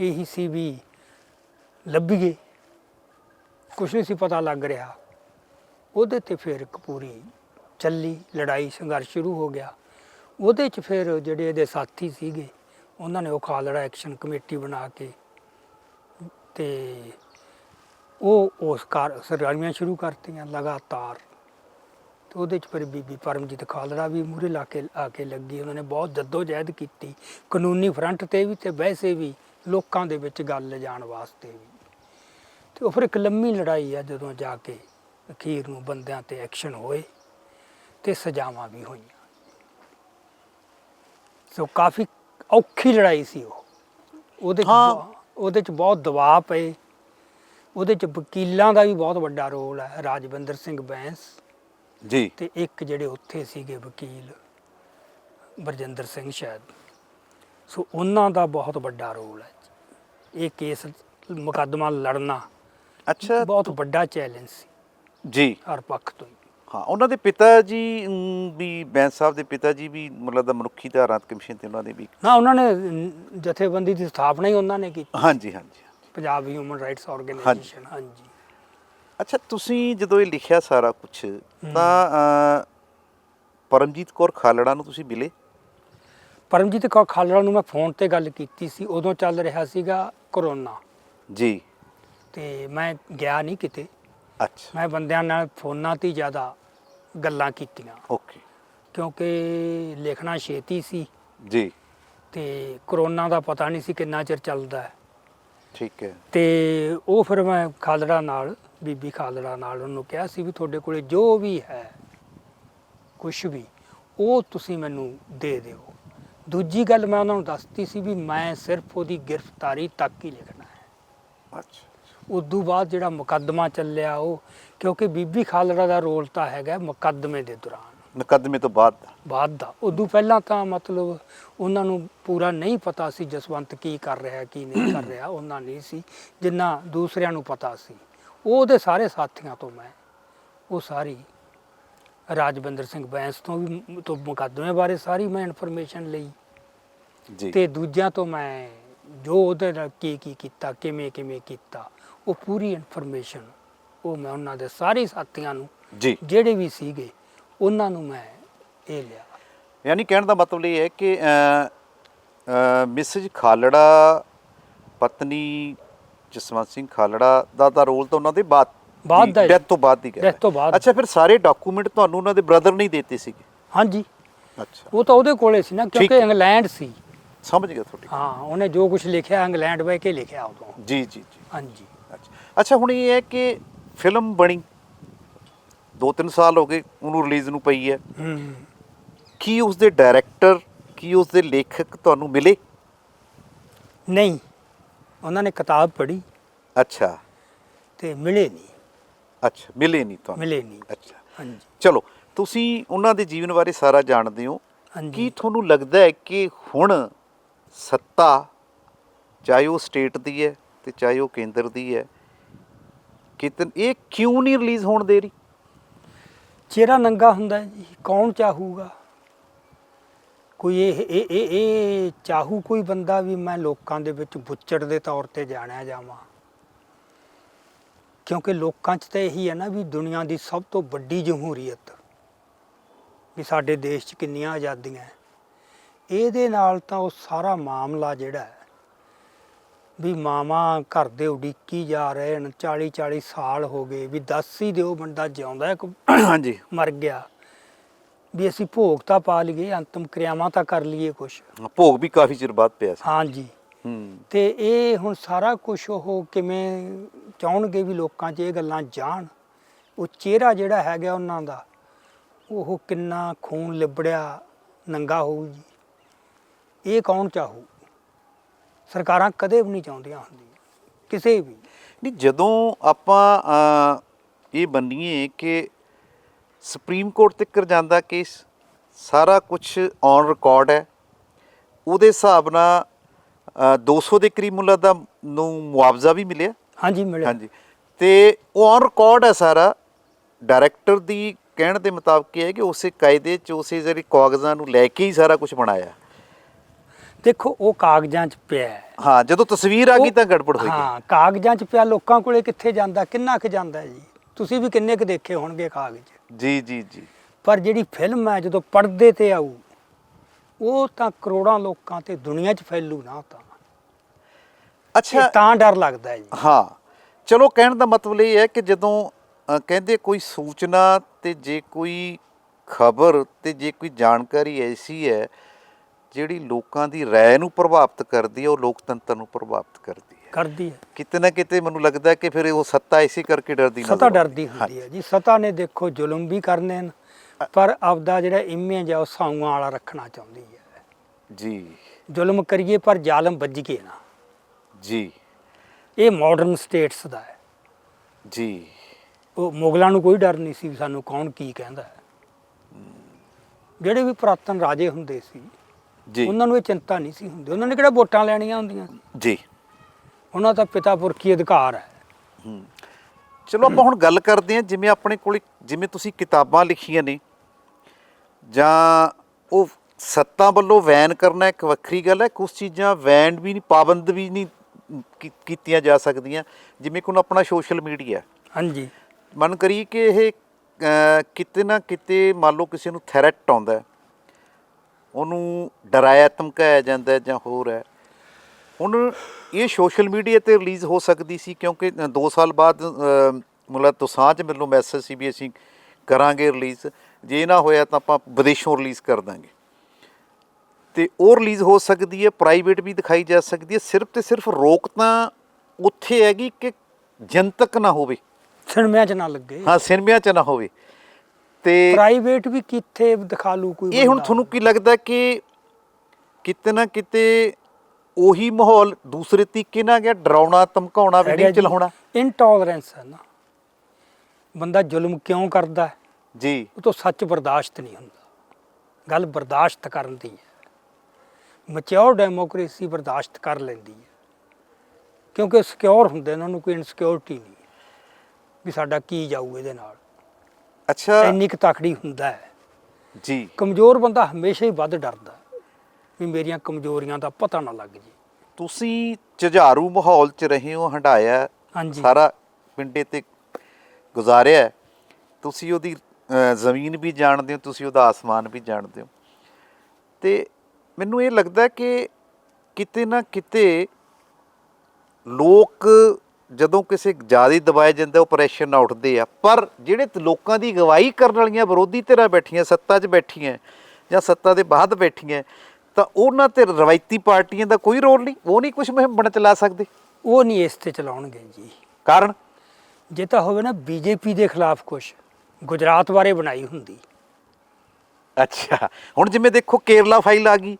ਇਹੀ ਸੀ ਵੀ ਲੱਭੀਏ। ਕੁਛ ਨਹੀਂ ਸੀ ਪਤਾ ਲੱਗ ਰਿਹਾ। ਉਹਦੇ ਤੇ ਫਿਰ ਇੱਕ ਪੂਰੀ ਚੱਲੀ, ਲੜਾਈ, ਸੰਘਰਸ਼ ਸ਼ੁਰੂ ਹੋ ਗਿਆ। ਉਹਦੇ ਚ ਫਿਰ ਜਿਹੜੇ ਇਹਦੇ ਸਾਥੀ ਸੀਗੇ, ਉਹਨਾਂ ਨੇ ਉਹ ਖਾਲੜਾ ਐਕਸ਼ਨ ਕਮੇਟੀ ਬਣਾ ਕੇ ਤੇ ਉਹ ਉਸ ਕਾਰ ਸਰਗਰਮੀਆਂ ਸ਼ੁਰੂ ਕਰਤੀਆਂ ਲਗਾਤਾਰ। ਤੇ ਉਹਦੇ ਚ ਫਿਰ ਬੀਬੀ ਪਰਮਜੀਤ ਖਾਲੜਾ ਵੀ ਮੂਹਰੇ ਲਾ ਕੇ, ਆ ਕੇ ਲੱਗੀ। ਉਹਨਾਂ ਨੇ ਬਹੁਤ ਜਹਿਦ ਕੀਤੀ। ਕਾਨੂੰਨੀ ਫਰੰਟ ਤੇ ਵੀ ਤੇ ਵੈਸੇ ਵੀ ਲੋਕਾਂ ਦੇ ਵਿੱਚ ਗੱਲ ਲਿਜਾਣ ਵਾਸਤੇ ਵੀ। ਤੇ ਉਹ ਫਿਰ ਇੱਕ ਲੰਮੀ ਲੜਾਈ ਆ ਜਦੋਂ ਜਾ ਕੇ ਅਖੀਰ ਨੂੰ ਬੰਦਿਆਂ ਤੇ ਐਕਸ਼ਨ ਹੋਏ ਤੇ ਸਜ਼ਾਵਾਂ ਵੀ ਹੋਈਆਂ। ਸੋ ਕਾਫੀ ਔਖੀ ਲੜਾਈ ਸੀ ਉਹ। ਉਹਦੇ ਚ ਹਾਂ। ਬਹੁ- ਉਹਦੇ ਚ ਬਹੁਤ ਦਬਾਅ ਪਏ। ਉਹਦੇ ਚ ਵਕੀਲਾਂ ਦਾ ਵੀ ਬਹੁਤ ਵੱਡਾ ਰੋਲ ਹੈ ਰਾਜਵਿੰਦਰ ਸਿੰਘ ਬੈਂਸ। ਜੀ। ਤੇ ਇੱਕ ਜਿਹੜੇ ਉੱਥੇ ਸੀਗੇ ਵਕੀਲ ਬਰਜਿੰਦਰ ਸਿੰਘ ਸ਼ਾਇਦ। ਸੋ ਉਹਨਾਂ ਦਾ ਬਹੁਤ ਵੱਡਾ ਰੋਲ ਹੈ। ਇਹ ਕੇਸ ਮੁਕੱਦਮਾ ਲੜਨਾ ਅੱਛਾ। ਬਹੁਤ ਵੱਡਾ ਚੈਲੰਜ ਸੀ। ਜੀ। ਹਰ ਪੱਖ ਤੋਂ ਹੀ। ਹਾਂ ਉਹਨਾਂ ਦੇ ਪਿਤਾ ਜੀ ਵੀ ਬੈਂਸ ਸਾਹਿਬ ਦੇ ਪਿਤਾ ਜੀ ਵੀ ਮਤਲਬ ਦਾ ਮਨੁੱਖੀ ਧਾਰਾਂ ਕਮਿਸ਼ਨ ਤੇ ਉਹਨਾਂ ਦੇ ਵੀ ਨਾ ਉਹਨਾਂ ਨੇ ਜਥੇਬੰਦੀ ਦੀ ਸਥਾਪਨਾ ਹੀ ਉਹਨਾਂ ਨੇ ਕੀਤੀ। ਹਾਂਜੀ ਹਾਂਜੀ ਪੰਜਾਬ ਹਿਊਮਨ ਰਾਈਟਸ ਆਰਗੇਨਾਈਜੇਸ਼ਨ ਹਾਂਜੀ। ਅੱਛਾ ਤੁਸੀਂ ਜਦੋਂ ਇਹ ਲਿਖਿਆ ਸਾਰਾ ਕੁਝ ਤਾਂ ਪਰਮਜੀਤ ਕੌਰ ਖਾਲੜਾ ਨੂੰ ਤੁਸੀਂ ਮਿਲੇ? ਪਰਮਜੀਤ ਕੌਰ ਖਾਲੜਾ ਨੂੰ ਮੈਂ ਫੋਨ ਤੇ ਗੱਲ ਕੀਤੀ ਸੀ ਉਦੋਂ ਚੱਲ ਰਿਹਾ ਸੀਗਾ ਕਰੋਨਾ। ਜੀ। ਤੇ ਮੈਂ ਗਿਆ ਨਹੀਂ ਕਿਤੇ। ਅੱਛਾ। ਮੈਂ ਬੰਦਿਆਂ ਨਾਲ ਫੋਨਾਂ ਤੇ ਹੀ ਜ਼ਿਆਦਾ ਗੱਲਾਂ ਕੀਤੀਆਂ। ਓਕੇ। ਕਿਉਂਕਿ ਲਿਖਣਾ ਛੇਤੀ ਸੀ। ਜੀ। ਤੇ ਕਰੋਨਾ ਦਾ ਪਤਾ ਨਹੀਂ ਸੀ ਕਿੰਨਾ ਚਿਰ ਚੱਲਦਾ ਹੈ। ਠੀਕ ਹੈ। ਤੇ ਉਹ ਫਿਰ ਮੈਂ ਖਾਲੜਾ ਨਾਲ ਬੀਬੀ ਖਾਲੜਾ ਨਾਲ ਉਹਨੂੰ ਕਿਹਾ ਸੀ ਵੀ ਤੁਹਾਡੇ ਕੋਲੇ ਜੋ ਵੀ ਹੈ ਕੁਝ ਵੀ ਉਹ ਤੁਸੀਂ ਮੈਨੂੰ ਦੇ ਦਿਓ। ਦੂਜੀ ਗੱਲ ਮੈਂ ਉਹਨਾਂ ਨੂੰ ਦੱਸਤੀ ਸੀ ਵੀ ਮੈਂ ਸਿਰਫ ਉਹਦੀ ਗ੍ਰਿਫਤਾਰੀ ਤੱਕ ਹੀ ਲਿਖਣਾ ਹੈ। ਅੱਛਾ। ਉਦੋਂ ਬਾਅਦ ਜਿਹੜਾ ਮੁਕੱਦਮਾ ਚੱਲਿਆ ਉਹ ਕਿਉਂਕਿ ਬੀਬੀ ਖਾਲੜਾ ਦਾ ਰੋਲ ਤਾਂ ਹੈਗਾ ਮੁਕੱਦਮੇ ਦੇ ਦੌਰਾਨ। ਮੁਕੱਦਮੇ ਤੋਂ ਬਾਅਦ। ਬਾਅਦ ਦਾ। ਉਦੋਂ ਪਹਿਲਾਂ ਤਾਂ ਮਤਲਬ ਉਹਨਾਂ ਨੂੰ ਪੂਰਾ ਨਹੀਂ ਪਤਾ ਸੀ ਜਸਵੰਤ ਕੀ ਕਰ ਰਿਹਾ ਕੀ ਨਹੀਂ ਕਰ ਰਿਹਾ। ਉਹਨਾਂ ਨਹੀਂ ਸੀ ਜਿੰਨਾ ਦੂਸਰਿਆਂ ਨੂੰ ਪਤਾ ਸੀ। ਉਹ ਉਹਦੇ ਸਾਰੇ ਸਾਥੀਆਂ ਤੋਂ ਮੈਂ ਉਹ ਸਾਰੀ ਰਾਜਵਿੰਦਰ ਸਿੰਘ ਬੈਂਸ ਤੋਂ ਵੀ ਤੋਂ ਮੁਕੱਦਮੇ ਬਾਰੇ ਸਾਰੀ ਮੈਂ ਇਨਫੋਰਮੇਸ਼ਨ ਲਈ। ਜੀ। ਤੇ ਦੂਜਿਆਂ ਤੋਂ ਮੈਂ ਜੋ ਉਹਦੇ ਨਾਲ ਕੀ ਕੀ ਕੀਤਾ ਕਿਵੇਂ ਕਿਵੇਂ ਕੀਤਾ ਉਹ ਪੂਰੀ ਇਨਫੋਰਮੇਸ਼ਨ ਉਹ ਮੈਂ ਉਹਨਾਂ ਦੇ ਸਾਰੇ ਸਾਥੀਆਂ ਨੂੰ ਜੀ। ਜਿਹੜੇ ਵੀ ਸੀਗੇ ਉਹਨਾਂ ਨੂੰ ਮੈਂ ਇਹ ਲਿਆ। ਯਾਨੀ ਕਹਿਣ ਦਾ ਮਤਲਬ ਇਹ ਹੈ ਕਿ ਮਿਸਿਜ ਖਾਲੜਾ ਪਤਨੀ ਜਸਵੰਤ ਸਿੰਘ ਖਾਲੜਾ ਦਾ ਦਾ ਰੋਲ ਤਾਂ ਉਹਨਾਂ ਦੇ ਬਾਅਦ ਬਾਅਦ ਦਾ ਹੈ। ਡੈਥ ਤੋਂ ਬਾਅਦ ਦੀ ਗੱਲ Death ਤੋਂ ਬਾਅਦ। ਅੱਛਾ ਫਿਰ ਸਾਰੇ ਡਾਕੂਮੈਂਟ ਤੁਹਾਨੂੰ ਉਹਨਾਂ ਦੇ ਬ੍ਰਦਰ ਨੇ ਹੀ ਦਿੱਤੇ ਸੀਗੇ? ਹਾਂਜੀ। ਅੱਛਾ। ਉਹ ਤਾਂ ਉਹਦੇ ਕੋਲੇ ਸੀ ਨਾ ਕਿਉਂਕਿ ਹੈ। ਇੰਗਲੈਂਡ ਸੀ। ਸਮਝ ਗਿਆ ਤੁਹਾਡੀ ਹਾਂ ਉਹਨੇ ਜੋ ਕੁਝ ਲਿਖਿਆ ਇੰਗਲੈਂਡ ਬਹਿ ਕੇ ਲਿਖਿਆ ਉਦੋਂ। ਜੀ ਜੀ ਜੀ। ਹਾਂਜੀ। ਅੱਛਾ ਅੱਛਾ ਹੁਣ ਇਹ ਹੈ ਕਿ ਫਿਲਮ ਬਣੀ। 2-3 ਸਾਲ ਹੋ ਗਏ ਉਹਨੂੰ ਰਿਲੀਜ਼ ਨੂੰ ਪਈ ਹੈ। ਕੀ ਉਸ ਦੇ ਡਾਇਰੈਕਟਰ ਕੀ ਉਸ ਦੇ ਲੇਖਕ ਤੁਹਾਨੂੰ ਮਿਲੇ? ਨਹੀਂ। ਉਹਨਾਂ ਨੇ ਕਿਤਾਬ ਪੜ੍ਹੀ। ਅੱਛਾ। ਤੇ ਮਿਲੇ ਨਹੀਂ। ਅੱਛਾ ਮਿਲੇ ਨਹੀਂ ਤੁਹਾਨੂੰ। ਮਿਲੇ ਨਹੀਂ। ਅੱਛਾ। ਹਾਂਜੀ। ਚਲੋ ਤੁਸੀਂ ਉਹਨਾਂ ਦੇ ਜੀਵਨ ਬਾਰੇ ਸਾਰਾ ਜਾਣਦੇ ਹੋ। ਕੀ ਤੁਹਾਨੂੰ ਲੱਗਦਾ ਹੈ ਕਿ ਹੁਣ ਸੱਤਾ ਚਾਹੇ ਉਹ ਸਟੇਟ ਦੀ ਹੈ ਤੇ ਚਾਹੇ ਉਹ ਕੇਂਦਰ ਦੀ ਹੈ ਕਿਤਨ ਇਹ ਕਿਉਂ ਨਹੀਂ ਰਿਲੀਜ਼ ਹੋਣ ਦੇ ਰਹੀ? ਚਿਹਰਾ ਨੰਗਾ ਹੁੰਦਾ ਹੈ ਜੀ, ਕੌਣ ਚਾਹੂਗਾ? ਕੋਈ ਇਹ ਇਹ ਇਹ ਇਹ ਚਾਹੂ ਕੋਈ ਬੰਦਾ ਵੀ ਮੈਂ ਲੋਕਾਂ ਦੇ ਵਿੱਚ ਬੁੱਚੜ ਦੇ ਤੌਰ ਤੇ ਜਾਣਿਆ ਜਾਵਾਂ। ਕਿਉਂਕਿ ਲੋਕਾਂ 'ਚ ਤਾਂ ਇਹੀ ਹੈ ਨਾ ਵੀ ਦੁਨੀਆ ਦੀ ਸਭ ਤੋਂ ਵੱਡੀ ਜਮਹੂਰੀਅਤ ਵੀ ਸਾਡੇ ਦੇਸ਼ 'ਚ ਕਿੰਨੀਆਂ ਆਜ਼ਾਦੀਆਂ ਇਹਦੇ ਨਾਲ ਤਾਂ ਉਹ ਸਾਰਾ ਮਾਮਲਾ ਜਿਹੜਾ ਹੈ ਵੀ ਮਾਵਾਂ ਘਰ ਦੇ ਉਡੀਕੀ ਜਾ ਰਹੇ ਹਨ 40 40 ਸਾਲ ਹੋ ਗਏ ਵੀ ਦੱਸ ਹੀ ਦਿਓ ਬੰਦਾ ਜਿਉਂਦਾ ਹੈ ਕਿ ਹਾਂਜੀ। ਮਰ ਗਿਆ। ਵੀ ਅਸੀਂ ਭੋਗ ਤਾਂ ਪਾ ਲਈਏ ਅੰਤਮ ਕਿਰਿਆਵਾਂ ਤਾਂ ਕਰ ਲਈਏ ਕੁਛ। ਭੋਗ ਵੀ ਕਾਫੀ ਚਿਰ ਬਾਅਦ ਪਿਆ ਸੀ। ਹਾਂਜੀ। ਹੂੰ। ਤੇ ਇਹ ਹੁਣ ਸਾਰਾ ਕੁਝ ਉਹ ਕਿਵੇਂ ਚਾਹਣਗੇ ਵੀ ਲੋਕਾਂ 'ਚ ਇਹ ਗੱਲਾਂ ਜਾਣ? ਉਹ ਚਿਹਰਾ ਜਿਹੜਾ ਹੈਗਾ ਉਹਨਾਂ ਦਾ ਉਹ ਕਿੰਨਾ ਖੂਨ ਲਿਬੜਿਆ ਨੰਗਾ ਹੋਊ ਜੀ। ਇਹ ਕੌਣ ਚਾਹੂ? ਸਰਕਾਰਾਂ ਕਦੇ ਵੀ ਨਹੀਂ ਚਾਹੁੰਦੀਆਂ ਹੁੰਦੀਆਂ ਕਿਸੇ ਵੀ। ਨਹੀਂ ਜਦੋਂ ਆਪਾਂ ਇਹ ਮੰਨੀਏ ਕਿ ਸੁਪਰੀਮ ਕੋਰਟ ਤੱਕ ਜਾਂਦਾ ਕੇਸ ਸਾਰਾ ਕੁਝ ਔਨ ਰਿਕਾਰਡ ਹੈ ਉਹਦੇ ਹਿਸਾਬ ਨਾਲ ਅ, 200 ਦੇ ਕਰੀਬ ਮੁੱਲਾ ਦਾ ਨੂੰ ਮੁਆਵਜ਼ਾ ਵੀ ਮਿਲਿਆ। ਹਾਂਜੀ ਮਿਲਿਆ। ਹਾਂਜੀ। ਤੇ ਉਹ ਔਨ ਰਿਕਾਰਡ ਹੈ ਸਾਰਾ। ਡਾਇਰੈਕਟਰ ਦੀ ਕਹਿਣ ਦੇ ਮੁਤਾਬਕ ਇਹ ਹੈ ਕਿ ਉਸੇ ਕਾਇਦੇ ਚ ਉਸੇ ਜਿਹੜੀ ਕਾਗਜ਼ਾਂ ਨੂੰ ਲੈ ਕੇ ਹੀ ਸਾਰਾ ਕੁਝ ਬਣਾਇਆ। ਦੇਖੋ ਉਹ ਕਾਗਜ਼ਾਂ 'ਚ ਪਿਆ ਹੈ। ਹਾਂ ਜਦੋਂ ਤਸਵੀਰ ਆ ਗਈ ਉਹ- ਤਾਂ ਗੜਬੜ ਹੋਈ ਹਾਂ ਕਾਗਜ਼ਾਂ 'ਚ ਪਿਆ ਲੋਕਾਂ ਕੋਲੇ ਕਿੱਥੇ ਜਾਂਦਾ ਕਿੰਨਾ ਕੁ ਜਾਂਦਾ ਹੈ ਜੀ? ਤੁਸੀਂ ਵੀ ਕਿੰਨੇ ਕੁ ਦੇਖੇ ਹੋਣਗੇ ਕਾਗਜ਼? ਜੀ ਜੀ ਜੀ। ਪਰ ਜਿਹੜੀ ਫਿਲਮ ਹੈ ਜਦੋਂ ਪਰਦੇ ਤੇ ਆਊ ਉਹ ਤਾਂ ਕਰੋੜਾਂ ਲੋਕਾਂ ਤੇ ਦੁਨੀਆ 'ਚ ਫੈਲੂ ਨਾ ਤਾਂ। ਇਹ ਅੱਛਾ ਤਾਂ ਡਰ ਲੱਗਦਾ ਹੈ ਜੀ। ਹਾਂ। ਚਲੋ ਕਹਿਣ ਦਾ ਮਤਲਬ ਇਹ ਹੈ ਕਿ ਜਦੋਂ ਅ, ਕਹਿੰਦੇ ਕੋਈ ਸੂਚਨਾ ਤੇ ਜੇ ਕੋਈ ਖਬਰ ਤੇ ਜੇ ਕੋਈ ਜਾਣਕਾਰੀ ਐਸੀ ਹੈ ਜਿਹੜੀ ਲੋਕਾਂ ਦੀ ਰਾਏ ਨੂੰ ਪ੍ਰਭਾਵਿਤ ਕਰਦੀ ਹੈ ਉਹ ਲੋਕਤੰਤਰ ਨੂੰ ਪ੍ਰਭਾਵਿਤ ਕਰਦੀ ਹੈ। ਕਰਦੀ ਹੈ। ਕਿਤੇ ਨਾ ਕਿਤੇ ਮੈਨੂੰ ਲੱਗਦਾ ਕਿ ਫਿਰ ਉਹ ਸੱਤਾ ਇਸੇ ਕਰਕੇ ਡਰਦੀ ਨਜ਼ਰ ਸਤਾ ਡਰਦੀ ਹੁੰਦੀ ਹੈ ਜੀ। ਸਤਾ ਨੇ ਦੇਖੋ ਜ਼ੁਲਮ ਵੀ ਕਰਨੇ ਨੇ ਪਰ ਆਪਦਾ ਜਿਹੜਾ ਇਮੇਜ ਆ ਉਹ ਸਾਊਆਂ ਵਾਲਾ ਰੱਖਣਾ ਚਾਹੁੰਦੀ ਹੈ। ਜੀ। ਜ਼ੁਲਮ ਕਰੀਏ ਪਰ ਜ਼ਾਲਮ ਵੱਜੀਏ ਨਾ। ਜੀ। ਇਹ ਮਾਡਰਨ ਸਟੇਟਸ ਦਾ ਹੈ। ਜੀ। ਉਹ ਮੁਗਲਾਂ ਨੂੰ ਕੋਈ ਡਰ ਨਹੀਂ ਸੀ ਸਾਨੂੰ ਕੌਣ ਕੀ ਕਹਿੰਦਾ ਜਿਹੜੇ ਵੀ ਪੁਰਾਤਨ ਰਾਜੇ ਹੁੰਦੇ ਸੀ ਜੀ। ਉਹਨਾਂ ਨੂੰ ਇਹ ਚਿੰਤਾ ਨਹੀਂ ਸੀ ਹੁੰਦੀ। ਉਹਨਾਂ ਨੇ ਕਿਹੜਾ ਵੋਟਾਂ ਲੈਣੀਆਂ ਹੁੰਦੀਆਂ? ਸੀ ਜੀ। ਉਹਨਾਂ ਦਾ ਪਿਤਾ ਪੁਰਖੀ ਅਧਿਕਾਰ ਹੈ। ਹੂੰ। ਚਲੋ ਆਪਾਂ ਹੁਣ ਗੱਲ ਕਰਦੇ ਹਾਂ ਜਿਵੇਂ ਆਪਣੇ ਕੋਲ ਜਿਵੇਂ ਤੁਸੀਂ ਕਿਤਾਬਾਂ ਲਿਖੀਆਂ ਨੇ ਜਾਂ ਉਹ ਸੱਤਾ ਵੱਲੋਂ ਵੈਨ ਕਰਨਾ ਇੱਕ ਵੱਖਰੀ ਗੱਲ ਹੈ ਕੁਝ ਚੀਜ਼ਾਂ ਵੈਨ ਵੀ ਨਹੀਂ ਪਾਬੰਦ ਵੀ ਨਹੀਂ ਕੀਤੀਆਂ ਜਾ ਸਕਦੀਆਂ ਜਿਵੇਂ ਕਿ ਹੁਣ ਆਪਣਾ ਸੋਸ਼ਲ ਮੀਡੀਆ। ਹਾਂਜੀ। ਮਨ ਕਰੀ ਕਿ ਇਹ ਕਿਤੇ ਨਾ ਕਿਤੇ ਮੰਨ ਲਓ ਕਿਸੇ ਨੂੰ ਥ੍ਰੈਟ ਆਉਂਦਾ ਹੈ, ਉਹਨੂੰ ਡਰਾਇਆ ਧਮਕਾਇਆ ਜਾਂਦਾ ਜਾਂ ਹੋਰ ਹੈ। ਹੁਣ ਇਹ ਸੋਸ਼ਲ ਮੀਡੀਆ ਤੇ ਰਿਲੀਜ਼ ਹੋ ਸਕਦੀ ਸੀ ਕਿਉਂਕਿ 2 ਸਾਲ ਬਾਅਦ ਮਤਲਬ ਤੁਸਾਂ ਚ ਮੈਨੂੰ ਮੈਸੇਜ ਸੀ ਵੀ ਅਸੀਂ ਕਰਾਂਗੇ ਰਿਲੀਜ਼। ਜੇ ਨਾ ਹੋਇਆ ਤਾਂ ਆਪਾਂ ਵਿਦੇਸ਼ੋਂ ਰਿਲੀਜ਼ ਕਰ ਦਾਂਗੇ। ਤੇ ਉਹ ਰਿਲੀਜ਼ ਹੋ ਸਕਦੀ ਹੈ ਪ੍ਰਾਈਵੇਟ ਵੀ ਦਿਖਾਈ ਜਾ ਸਕਦੀ ਹੈ। ਸਿਰਫ ਤੇ ਸਿਰਫ ਰੋਕ ਤਾਂ ਉੱਥੇ ਹੈਗੀ ਕਿ ਜਨਤਕ ਨਾ ਹੋਵੇ। ਸਿਨਮਿਆਂ 'ਚ ਨਾ ਲੱਗੇ। ਹਾਂ ਸਿਨੇਮਿਆਂ ਚ ਨਾ ਹੋਵੇ। ਤੇ ਪ੍ਰਾਈਵੇਟ ਵੀ ਕਿੱਥੇ ਦਿਖਾ ਲੂ ਕੋਈ ਇਹ ਹੁਣ ਬੰਦਾ। ਤੁਹਾਨੂੰ ਕੀ ਲੱਗਦਾ ਕਿ ਕਿਤੇ ਨਾ ਕਿਤੇ ਉਹੀ ਮਾਹੌਲ ਦੂਸਰੇ ਤਰੀਕੇ ਨਾਲ ਗਿਆ ਡਰਾਉਣਾ ਧਮਕਾਉਣਾ ਵੀ ਹੈਗਾ ਨਹੀਂ ਜੀ, ਚਲਾਉਣਾ? ਇੰਟੋਲਰੈਂਸ ਹੈ ਨਾ। ਬੰਦਾ ਜ਼ੁਲਮ ਕਿਉਂ ਕਰਦਾ ਹੈ? ਜੀ। ਉਹ ਤੋਂ ਸੱਚ ਬਰਦਾਸ਼ਤ ਨਹੀਂ ਹੁੰਦਾ। ਗੱਲ ਬਰਦਾਸ਼ਤ ਕਰਨ ਦੀ ਹੈ। ਮੈਚਿਓਰ ਡੈਮੋਕ੍ਰੇਸੀ ਬਰਦਾਸ਼ਤ ਕਰ ਲੈਂਦੀ ਹੈ। ਕਿਉਂਕਿ ਸਿਕਿਉਰ ਹੁੰਦੇ ਨੇ ਉਹਨਾਂ ਨੂੰ ਕੋਈ ਇਨਸਿਕਿਉਰਿਟੀ ਨਹੀਂ। ਵੀ ਸਾਡਾ ਕੀ ਜਾਊ ਇਹਦੇ ਨਾਲ? ਅੱਛਾ। ਇੰਨੀ ਕੁ ਤਕੜੀ ਹੁੰਦਾ ਹੈ। ਜੀ। ਕਮਜ਼ੋਰ ਬੰਦਾ ਹਮੇਸ਼ਾ ਹੀ ਵੱਧ ਡਰਦਾ ਵੀ ਮੇਰੀਆਂ ਕਮਜ਼ੋਰੀਆਂ ਦਾ ਪਤਾ ਨਾ ਲੱਗ ਜੇ। ਤੁਸੀਂ ਝੁਝਾਰੂ ਮਾਹੌਲ ਚ ਰਹੇ ਹੋ ਹੰਡਾਇਆ ਹਾਂਜੀ। ਸਾਰਾ ਪਿੰਡੇ ਤੇ ਗੁਜ਼ਾਰਿਆ। ਤੁਸੀਂ ਉਹਦੀ ਜ਼ਮੀਨ ਵੀ ਜਾਣਦੇ ਹੋ ਤੁਸੀਂ ਉਹਦਾ ਆਸਮਾਨ ਵੀ ਜਾਣਦੇ ਹੋ। ਤੇ ਮੈਨੂੰ ਇਹ ਲੱਗਦਾ ਕਿ ਕਿਤੇ ਨਾ ਕਿਤੇ ਲੋਕ ਜਦੋਂ ਕਿਸੇ ਜ਼ਿਆਦਾ ਦਬਾਏ ਜਾਂਦੇ ਉਹ ਪ੍ਰੈਸ਼ਰ ਨਾਲ ਉੱਠਦੇ ਆ ਪਰ ਜਿਹੜੇ ਲੋਕਾਂ ਦੀ ਗਵਾਹੀ ਕਰਨ ਵਾਲੀਆਂ ਵਿਰੋਧੀ ਧਿਰਾਂ ਬੈਠੀਆਂ ਸੱਤਾ 'ਚ ਬੈਠੀਆਂ ਜਾਂ ਸੱਤਾ ਦੇ ਬਾਅਦ ਬੈਠੀਆਂ ਤਾਂ ਉਹਨਾਂ ਤੇ ਰਵਾਇਤੀ ਪਾਰਟੀਆਂ ਦਾ ਕੋਈ ਰੋਲ ਨਹੀਂ ਉਹ ਨਹੀਂ ਕੁਝ ਮੁਹਿੰਮ ਬਣ ਚਲਾ ਸਕਦੇ? ਉਹ ਨਹੀਂ ਇਸ ਤੇ ਚਲਾਉਣਗੇ ਜੀ। ਕਾਰਨ? ਜੇ ਤਾਂ ਹੋਵੇ ਨਾ ਬੀਜੇਪੀ ਦੇ ਖਿਲਾਫ ਕੁਝ ਗੁਜਰਾਤ ਬਾਰੇ ਬਣਾਈ ਹੁੰਦੀ। ਅੱਛਾ ਹੁਣ ਜਿਵੇਂ ਦੇਖੋ ਕੇਰਲਾ ਫਾਈਲ ਆ ਗਈ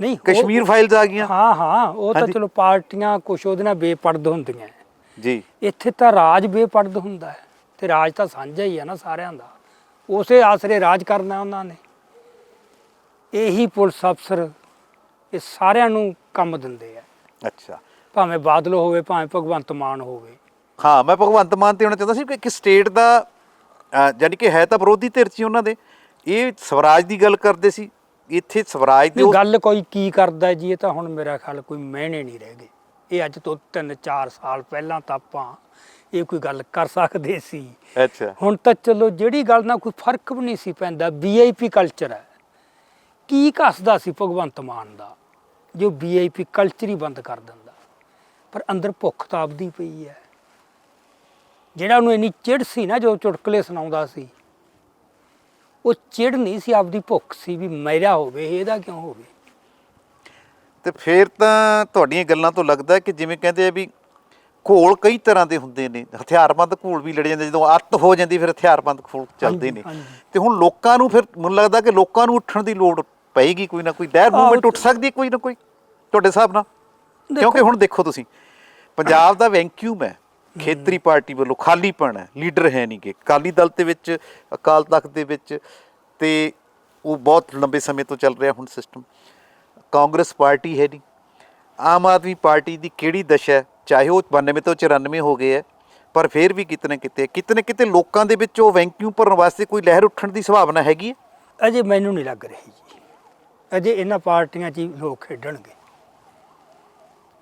ਨਹੀਂ ਉਹ- ਕਸ਼ਮੀਰ ਫਾਈਲਸ ਆ ਗਈਆਂ। ਹਾਂ ਹਾਂ ਉਹ ਤਾਂ ਹਾਂਜੀ। ਚਲੋ ਪਾਰਟੀਆਂ ਕੁਛ ਉਹਦੇ ਨਾਲ ਬੇਪਰਦ ਹੁੰਦੀਆਂ। ਜੀ। ਇੱਥੇ ਤਾਂ ਰਾਜ ਬੇਪਰਦ ਹੁੰਦਾ ਹੈ ਤੇ ਰਾਜ ਤਾਂ ਸਾਂਝਾ ਹੀ ਹੈ ਨਾ ਸਾਰਿਆਂ ਦਾ। ਉਸੇ ਆਸਰੇ ਰਾਜ ਕਰਨਾ ਉਹਨਾਂ ਨੇ। ਇਹੀ ਪੁਲਿਸ ਅਫਸਰ ਇਹ ਸਾਰਿਆਂ ਨੂੰ ਕੰਮ ਦਿੰਦੇ ਆ। ਅੱਛਾ। ਭਾਵੇਂ ਬਾਦਲ ਹੋਵੇ ਭਾਵੇਂ ਭਗਵੰਤ ਮਾਨ ਹੋਵੇ। ਹਾਂ ਮੈਂ ਭਗਵੰਤ ਮਾਨ ਤੇ ਹੋਣਾ ਚਾਹੁੰਦਾ ਸੀ ਕਿ ਇੱਕ ਸਟੇਟ ਦਾ ਜਾਣੀ ਕਿ ਹੈ ਤਾਂ ਵਿਰੋਧੀ ਧਿਰ ਹੀ ਉਹਨਾਂ ਦੇ। ਇਹ ਸਵਰਾਜ ਦੀ ਗੱਲ ਕਰਦੇ ਸੀ। ਇੱਥੇ ਸਵਰਾਜ ਦੇ ਗੱਲ ਕੋਈ ਕੀ ਕਰਦਾ ਜੀ ਇਹ ਤਾਂ ਹੁਣ ਮੇਰਾ ਖਿਆਲ ਕੋਈ ਮਹਿਣੇ ਨਹੀਂ ਰਹਿ ਗਏ। ਇਹ ਅੱਜ ਤੋਂ 3-4 ਸਾਲ ਪਹਿਲਾਂ ਤਾਂ ਆਪਾਂ ਇਹ ਕੋਈ ਗੱਲ ਕਰ ਸਕਦੇ ਸੀ। ਅੱਛਾ। ਹੁਣ ਤਾਂ ਚਲੋ ਜਿਹੜੀ ਗੱਲ ਨਾਲ ਕੋਈ ਫ਼ਰਕ ਵੀ ਨਹੀਂ ਸੀ ਪੈਂਦਾ ਵੀਆਈਪੀ ਕਲਚਰ ਹੈ। ਕੀ ਕੱਸਦਾ ਸੀ ਭਗਵੰਤ ਮਾਨ ਦਾ ਜੋ ਵੀਆਈਪੀ ਕਲਚਰ ਹੀ ਬੰਦ ਕਰ ਦਿੰਦਾ। ਪਰ ਅੰਦਰ ਭੁੱਖ ਤਾਂ ਆਪਦੀ ਪਈ ਹੈ। ਜਿਹੜਾ ਉਹਨੂੰ ਇੰਨੀ ਚਿੜ ਸੀ ਨਾ ਜੋ ਚੁਟਕਲੇ ਸੁਣਾਉਂਦਾ ਸੀ ਉਹ ਚਿੜ ਨਹੀਂ ਸੀ ਆਪਦੀ ਭੁੱਖ ਸੀ ਵੀ ਮੇਰਾ ਹੋਵੇ ਇਹਦਾ ਕਿਉਂ ਹੋਵੇ? ਤੇ ਫਿਰ ਤਾਂ ਤੁਹਾਡੀਆਂ ਗੱਲਾਂ ਤੋਂ ਲੱਗਦਾ ਕਿ ਜਿਵੇਂ ਕਹਿੰਦੇ ਆ ਵੀ ਘੋਲ ਕਈ ਤਰ੍ਹਾਂ ਦੇ ਹੁੰਦੇ ਨੇ ਹਥਿਆਰਬੰਦ ਘੋਲ ਵੀ ਲੜੇ ਜਾਂਦੇ ਜਦੋਂ ਅੱਤ ਹੋ ਜਾਂਦੀ ਫਿਰ ਹਥਿਆਰਬੰਦ ਘੋਲ ਚੱਲਦੇ ਨੇ। ਤੇ ਹੁਣ ਲੋਕਾਂ ਨੂੰ ਫਿਰ ਮੈਨੂੰ ਲੱਗਦਾ ਕਿ ਲੋਕਾਂ ਨੂੰ ਉੱਠਣ ਦੀ ਲੋੜ ਪਏਗੀ ਕੋਈ ਨਾ ਕੋਈ ਲਹਿਰ ਮੂਵਮੈਂਟ ਉੱਠ ਸਕਦੀ ਕੋਈ ਨਾ ਕੋਈ ਤੁਹਾਡੇ ਹਿਸਾਬ ਨਾਲ? ਕਿਉਂਕਿ ਹੁਣ ਦੇਖੋ ਤੁਸੀਂ ਪੰਜਾਬ ਦਾ ਵੈਂਕਿਊਮ ਹੈ ਖੇਤਰੀ ਪਾਰਟੀ ਵੱਲੋਂ ਖਾਲੀਪਣ ਹੈ ਲੀਡਰ ਹੈ ਨਹੀਂ ਕਿ ਅਕਾਲੀ ਦਲ ਦੇ ਵਿੱਚ ਅਕਾਲ ਤਖਤ ਦੇ ਵਿੱਚ ਤੇ ਉਹ ਬਹੁਤ ਲੰਬੇ ਸਮੇਂ ਤੋਂ ਚੱਲ ਰਿਹਾ ਹੁਣ ਸਿਸਟਮ ਕਾਂਗਰਸ ਪਾਰਟੀ ਹੈ ਨਹੀਂ। ਆਮ ਆਦਮੀ ਪਾਰਟੀ ਦੀ ਕਿਹੜੀ ਦਸ਼ਾ ਹੈ? ਚਾਹੇ ਉਹ 92 ਤੋਂ 94 ਹੋ ਗਏ ਹੈ ਪਰ ਫਿਰ ਵੀ ਕਿਤੇ ਨਾ ਕਿਤੇ ਕਿਤੇ ਨਾ ਕਿਤੇ ਲੋਕਾਂ ਦੇ ਵਿੱਚ ਉਹ ਵੈਂਕਿਊਮ ਭਰਨ ਵਾਸਤੇ ਕੋਈ ਲਹਿਰ ਉੱਠਣ ਦੀ ਸੰਭਾਵਨਾ ਹੈਗੀ ਹੈ? ਅਜੇ ਮੈਨੂੰ ਨਹੀਂ ਲੱਗ ਰਹੀ ਜੀ। ਅਜੇ ਇਹਨਾਂ ਪਾਰਟੀਆਂ 'ਚ ਲੋਕ ਖੇਡਣਗੇ।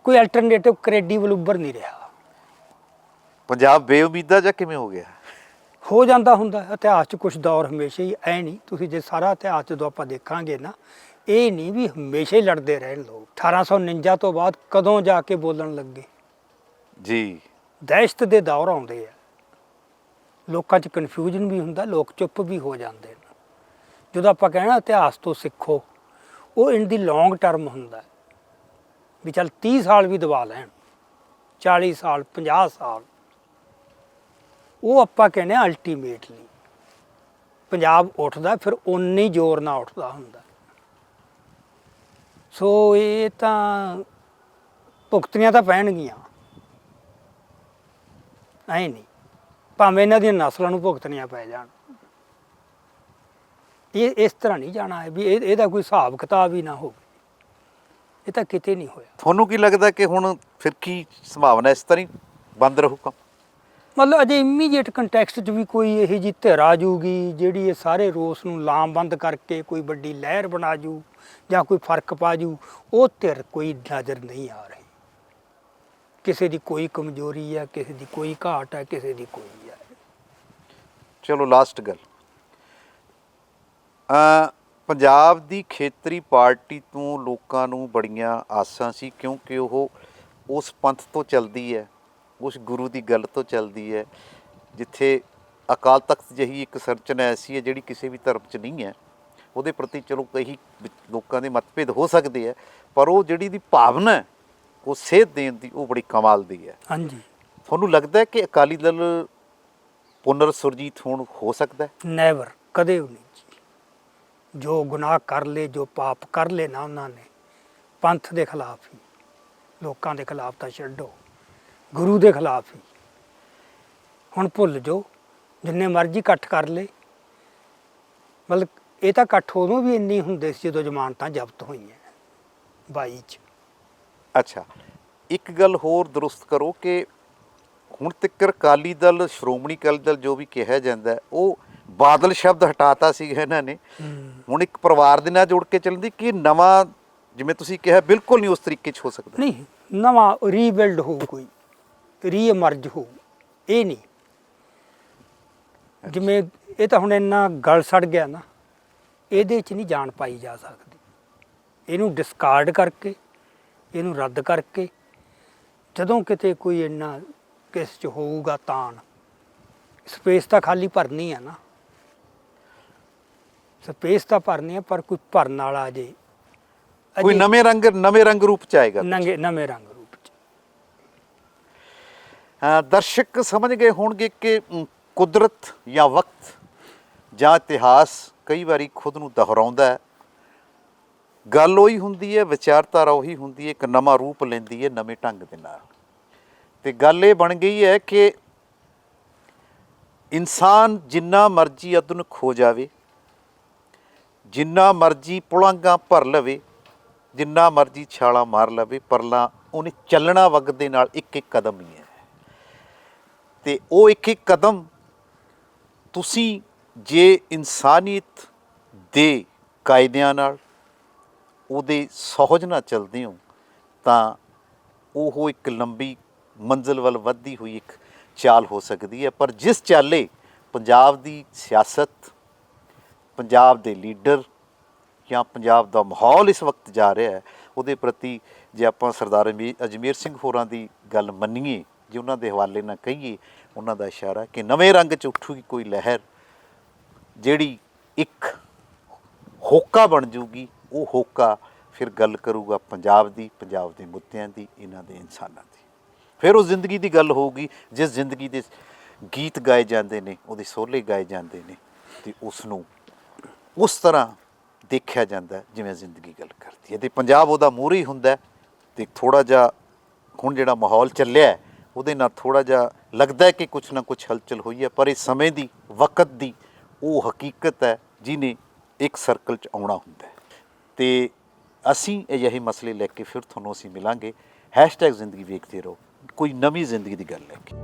ਕੋਈ ਅਲਟਰਨੇਟਿਵ ਕ੍ਰੈਡੀਬਲ ਉੱਭਰ ਨਹੀਂ ਰਿਹਾ। ਪੰਜਾਬ ਬੇਉਮੀਦਾ ਜਾਂ ਕਿਵੇਂ ਹੋ ਗਿਆ? ਹੋ ਜਾਂਦਾ ਹੁੰਦਾ। ਇਤਿਹਾਸ 'ਚ ਕੁਝ ਦੌਰ ਹਮੇਸ਼ਾ ਹੀ ਐ ਨਹੀਂ। ਤੁਸੀਂ ਜੇ ਸਾਰਾ ਇਤਿਹਾਸ ਜਦੋਂ ਆਪਾਂ ਦੇਖਾਂਗੇ ਨਾ ਇਹ ਨਹੀਂ ਵੀ ਹਮੇਸ਼ਾ ਹੀ ਲੜਦੇ ਰਹੇ ਲੋਕ 1849 ਤੋਂ ਬਾਅਦ ਕਦੋਂ ਜਾ ਕੇ ਬੋਲਣ ਲੱਗੇ? ਜੀ। ਦਹਿਸ਼ਤ ਦੇ ਦੌਰ ਆਉਂਦੇ ਆ। ਲੋਕਾਂ 'ਚ ਕਨਫਿਊਜ਼ਨ ਵੀ ਹੁੰਦਾ ਲੋਕ ਚੁੱਪ ਵੀ ਹੋ ਜਾਂਦੇ ਨੇ। ਜਦੋਂ ਆਪਾਂ ਕਹਿਣਾ ਇਤਿਹਾਸ ਤੋਂ ਸਿੱਖੋ ਉਹ ਇਨ ਦੀ ਲੌਂਗ ਟਰਮ ਹੁੰਦਾ। ਵੀ ਚੱਲ 30 ਸਾਲ ਵੀ ਦਬਾ ਲੈਣ 40 ਸਾਲ 50 ਸਾਲ। ਉਹ ਆਪਾਂ ਕਹਿੰਦੇ ਆ ਅਲਟੀਮੇਟਲੀ ਪੰਜਾਬ ਉੱਠਦਾ ਫਿਰ ਹੀ ਜ਼ੋਰ ਨਾਲ ਉੱਠਦਾ ਹੁੰਦਾ। ਸੋ ਇਹ ਤਾਂ ਭੁਗਤਣੀਆਂ ਤਾਂ ਪੈਣਗੀਆਂ। ਐ ਨਹੀਂ ਭਾਵੇਂ ਇਹਨਾਂ ਦੀਆਂ ਨਸਲਾਂ ਨੂੰ ਭੁਗਤਣੀਆਂ ਪੈ ਜਾਣ। ਇਹ ਇਸ ਤਰ੍ਹਾਂ ਨਹੀਂ ਜਾਣਾ ਹੈ ਵੀ ਇਹ ਇਹਦਾ ਕੋਈ ਹਿਸਾਬ ਕਿਤਾਬ ਹੀ ਨਾ ਹੋਵੇ। ਇਹ ਤਾਂ ਕਿਤੇ ਨਹੀਂ ਹੋਇਆ। ਤੁਹਾਨੂੰ ਕੀ ਲੱਗਦਾ ਕਿ ਹੁਣ ਫਿਰ ਕੀ ਸੰਭਾਵਨਾ ਇਸ ਤਰ੍ਹਾਂ ਹੀ ਬੰਦ ਰਹੂ ਕੰਮ? ਮਤਲਬ ਅਜੇ ਇਮੀਡੀਏਟ ਕੰਟੈਕਸਟ 'ਚ ਵੀ ਕੋਈ ਇਹੋ ਜਿਹੀ ਧਿਰ ਆ ਜੂਗੀ ਜਿਹੜੀ ਇਹ ਸਾਰੇ ਰੋਸ ਨੂੰ ਲਾਮਬੰਦ ਕਰਕੇ ਕੋਈ ਵੱਡੀ ਲਹਿਰ ਬਣਾ ਜੂ। ਜਾਂ ਕੋਈ ਫ਼ਰਕ ਪਾ ਜੂ, ਉਹ ਧਿਰ ਕੋਈ ਨਜ਼ਰ ਨਹੀਂ ਆ ਰਹੀ। ਕਿਸੇ ਦੀ ਕੋਈ ਕਮਜ਼ੋਰੀ ਹੈ, ਕਿਸੇ ਦੀ ਕੋਈ ਘਾਟ ਹੈ, ਕਿਸੇ ਦੀ ਕੋਈ ਹੈ। ਚਲੋ ਲਾਸਟ ਗੱਲ। ਅ ਪੰਜਾਬ ਦੀ ਖੇਤਰੀ ਪਾਰਟੀ ਤੋਂ ਲੋਕਾਂ ਨੂੰ ਬੜੀਆਂ ਆਸਾਂ ਸੀ, ਕਿਉਂਕਿ ਉਹ ਉਸ ਪੰਥ ਤੋਂ ਚੱਲਦੀ ਹੈ, ਉਸ ਗੁਰੂ ਦੀ ਗੱਲ ਤੋਂ ਚੱਲਦੀ ਹੈ, ਜਿੱਥੇ ਅਕਾਲ ਤਖਤ ਜਿਹੀ ਇੱਕ ਸਰਚਨਾ ਐਸੀ ਹੈ ਜਿਹੜੀ ਕਿਸੇ ਵੀ ਧਰਮ 'ਚ ਨਹੀਂ ਹੈ। ਉਹਦੇ ਪ੍ਰਤੀ ਚਲੋ ਕਈ ਲੋਕਾਂ ਦੇ ਮਤਭੇਦ ਹੋ ਸਕਦੇ ਆ ਪਰ ਉਹ ਜਿਹੜੀ ਦੀ ਭਾਵਨਾ ਉਹ ਸੇਧ ਦੇਣ ਦੀ ਉਹ ਬੜੀ ਕਮਾਲ ਦੀ ਹੈ। ਹਾਂਜੀ। ਤੁਹਾਨੂੰ ਲੱਗਦਾ ਹੈ ਕਿ ਅਕਾਲੀ ਦਲ ਪੁਨਰ ਸੁਰਜੀਤ ਹੋਣ ਹੋ ਸਕਦਾ ਹੈ? ਨੈਵਰ ਕਦੇ ਨਹੀਂ ਜੀ। ਜੋ ਗੁਨਾਹ ਕਰ ਲੇ ਜੋ ਪਾਪ ਕਰ ਲੇ ਨਾ ਉਹਨਾਂ ਨੇ ਪੰਥ ਦੇ ਖਿਲਾਫ ਹੀ ਲੋਕਾਂ ਦੇ ਖਿਲਾਫ ਤਾਂ ਛੱਡੋ ਗੁਰੂ ਦੇ ਖਿਲਾਫ ਹੀ। ਹੁਣ ਭੁੱਲ ਜੋ ਜਿੰਨੇ ਮਰਜ਼ੀ ਇਕੱਠ ਕਰ ਲੇ ਮਤਲਬ ਇਹ ਤਾਂ ਇਕੱਠ ਉਦੋਂ ਵੀ ਇੰਨੀ ਹੁੰਦੇ ਸੀ ਜਦੋਂ ਜ਼ਮਾਨਤਾਂ ਜ਼ਬਤ ਹੋਈਆਂ 22 ਚ। ਅੱਛਾ। ਇੱਕ ਗੱਲ ਹੋਰ ਦਰੁਸਤ ਕਰੋ ਕਿ ਹੁਣ ਤੱਕ ਅਕਾਲੀ ਦਲ ਸ਼੍ਰੋਮਣੀ ਅਕਾਲੀ ਦਲ ਜੋ ਵੀ ਕਿਹਾ ਜਾਂਦਾ ਹੈ, ਉਹ ਬਾਦਲ ਸ਼ਬਦ ਹਟਾਤਾ ਸੀ ਇਹਨਾਂ ਨੇ। ਹੁਣ ਇੱਕ ਪਰਿਵਾਰ ਦੇ ਨਾਲ ਜੁੜ ਕੇ ਚੱਲਦੀ ਕਿ ਨਵਾਂ ਜਿਵੇਂ ਤੁਸੀਂ ਕਿਹਾ ਬਿਲਕੁਲ ਨਹੀਂ ਉਸ ਤਰੀਕੇ 'ਚ ਹੋ ਸਕਦਾ। ਨਹੀਂ ਨਵਾਂ ਰੀਬਿਲਡ ਹੋਊ ਕੋਈ ਰੀਇਮਰਜ ਹੋ ਇਹ ਨਹੀਂ। ਜਿਵੇਂ ਇਹ ਤਾਂ ਹੁਣ ਇੰਨਾ ਗਲ ਸੜ ਗਿਆ ਨਾ। ਇਹਦੇ 'ਚ ਨਹੀਂ ਜਾਨ ਪਾਈ ਜਾ ਸਕਦੀ। ਇਹਨੂੰ ਡਿਸਕਾਰਡ ਕਰਕੇ ਇਹਨੂੰ ਰੱਦ ਕਰਕੇ ਜਦੋਂ ਕਿਤੇ ਕੋਈ ਇੰਨਾ ਕਿਸ 'ਚ ਹੋਊਗਾ ਤਾਣ ਸਪੇਸ ਤਾਂ ਖਾਲੀ ਭਰਨੀ ਆ ਨਾ। ਸਪੇਸ ਤਾਂ ਭਰਨੀ ਆ ਪਰ ਕੋਈ ਭਰਨ ਵਾਲਾ ਜੇ ਕੋਈ ਨਵੇਂ ਰੰਗ ਨਵੇਂ ਰੰਗ ਰੂਪ ਚ ਆਏਗਾ ਨੰਗੇ ਨਵੇਂ ਰੰਗ ਰੂਪ 'ਚ। ਦਰਸ਼ਕ ਸਮਝ ਗਏ ਹੋਣਗੇ ਕਿ ਕੁਦਰਤ ਜਾਂ ਵਕਤ ਜਾਂ ਇਤਿਹਾਸ ਕਈ ਵਾਰੀ ਖੁਦ ਨੂੰ ਦੁਹਰਾਉਂਦਾ ਹੈ। ਗੱਲ ਉਹੀ ਹੁੰਦੀ ਹੈ, ਵਿਚਾਰਧਾਰਾ ਉਹੀ ਹੁੰਦੀ ਹੈ, ਇੱਕ ਨਵਾਂ ਰੂਪ ਲੈਂਦੀ ਹੈ ਨਵੇਂ ਢੰਗ ਦੇ ਨਾਲ। ਤੇ ਗੱਲ ਇਹ ਬਣ ਗਈ ਹੈ ਕਿ ਇਨਸਾਨ ਜਿੰਨਾ ਮਰਜ਼ੀ ਆਧੁਨਿਕ ਹੋ ਜਾਵੇ, ਜਿੰਨਾ ਮਰਜ਼ੀ ਪੁਲਾਂਗਾ ਭਰ ਲਵੇ, ਜਿੰਨਾ ਮਰਜ਼ੀ ਛਾਲਾ ਮਾਰ ਲਵੇ, ਪਰਲਾ ਉਹਨੇ ਚੱਲਣਾ ਵਗ ਦੇ ਨਾਲ ਇੱਕ ਇੱਕ ਕਦਮ ਹੀ ਹੈ। ਤੇ ਉਹ ਇੱਕ ਇੱਕ ਕਦਮ ਤੁਸੀਂ ਜੇ ਇਨਸਾਨੀਅਤ ਦੇ ਕਾਇਦਿਆਂ ਨਾਲ ਉਹਦੇ ਸਹਿਜ ਨਾਲ ਚੱਲਦੇ ਹੋ, ਤਾਂ ਉਹ ਇੱਕ ਲੰਬੀ ਮੰਜ਼ਿਲ ਵੱਲ ਵੱਧਦੀ ਹੋਈ ਇੱਕ ਚਾਲ ਹੋ ਸਕਦੀ ਹੈ। ਪਰ ਜਿਸ ਚਾਲੇ ਪੰਜਾਬ ਦੀ ਸਿਆਸਤ, ਪੰਜਾਬ ਦੇ ਲੀਡਰ ਜਾਂ ਪੰਜਾਬ ਦਾ ਮਾਹੌਲ ਇਸ ਵਕਤ ਜਾ ਰਿਹਾ ਹੈ, ਉਹਦੇ ਪ੍ਰਤੀ ਜੇ ਆਪਾਂ ਸਰਦਾਰ ਅਮੀ- ਅਜਮੇਰ ਸਿੰਘ ਹੋਰਾਂ ਦੀ ਗੱਲ ਮੰਨੀਏ, ਜੇ ਉਹਨਾਂ ਦੇ ਹਵਾਲੇ ਨਾਲ ਕਹੀਏ, ਉਹਨਾਂ ਦਾ ਇਸ਼ਾਰਾ ਕਿ ਨਵੇਂ ਰੰਗ 'ਚ ਉੱਠੂਗੀ ਕੋਈ ਲਹਿਰ। ਜਿਹੜੀ ਇੱਕ ਹੋਕਾ ਬਣ ਜੂਗੀ, ਉਹ ਹੋਕਾ ਫਿਰ ਗੱਲ ਕਰੂਗਾ ਪੰਜਾਬ ਦੀ, ਪੰਜਾਬ ਦੇ ਮੁੱਦਿਆਂ ਦੀ, ਇਹਨਾਂ ਦੇ ਇਨਸਾਨਾਂ ਦੀ। ਫਿਰ ਉਹ ਜ਼ਿੰਦਗੀ ਦੀ ਗੱਲ ਹੋਊਗੀ, ਜਿਸ ਜ਼ਿੰਦਗੀ ਦੇ ਗੀਤ ਗਾਏ ਜਾਂਦੇ ਨੇ, ਉਹਦੇ ਸੋਲੇ ਗਾਏ ਜਾਂਦੇ ਨੇ, ਤੇ ਉਸ ਨੂੰ ਉਸ ਤਰ੍ਹਾਂ ਦੇਖਿਆ ਜਾਂਦਾ ਜਿਵੇਂ ਜ਼ਿੰਦਗੀ ਗੱਲ ਕਰਦੀ ਹੈ। ਤੇ ਪੰਜਾਬ ਉਹਦਾ ਮੂਹਰੇ ਹੁੰਦਾ ਹੈ, ਤੇ ਥੋੜਾ ਜਿਹਾ ਹੁਣ ਜਿਹੜਾ ਮਾਹੌਲ ਚੱਲਿਆ ਉਹਦੇ ਨਾਲ ਥੋੜਾ ਜਿਹਾ ਲੱਗਦਾ ਕਿ ਕੁਝ ਨਾ ਕੁਝ ਹਲਚਲ ਹੋਈ ਹੈ, ਪਰ ਇਹ ਸਮੇਂ ਦੀ, ਵਕਤ ਦੀ ਉਹ ਹਕੀਕਤ ਹੈ ਜਿਹਨੇ ਇੱਕ ਸਰਕਲ 'ਚ ਆਉਣਾ ਹੁੰਦਾ ਹੈ। ਤੇ ਅਸੀਂ ਅਜਿਹੇ ਮਸਲੇ ਲੈ ਕੇ ਫਿਰ ਤੁਹਾਨੂੰ ਅਸੀਂ ਮਿਲਾਂਗੇ। ਹੈਸ਼ਟੈਗ ਜ਼ਿੰਦਗੀ ਵੇਖਦੇ ਰਹੋ। ਕੋਈ ਨਵੀਂ ਜ਼ਿੰਦਗੀ ਦੀ ਗੱਲ ਲੈ ਕੇ।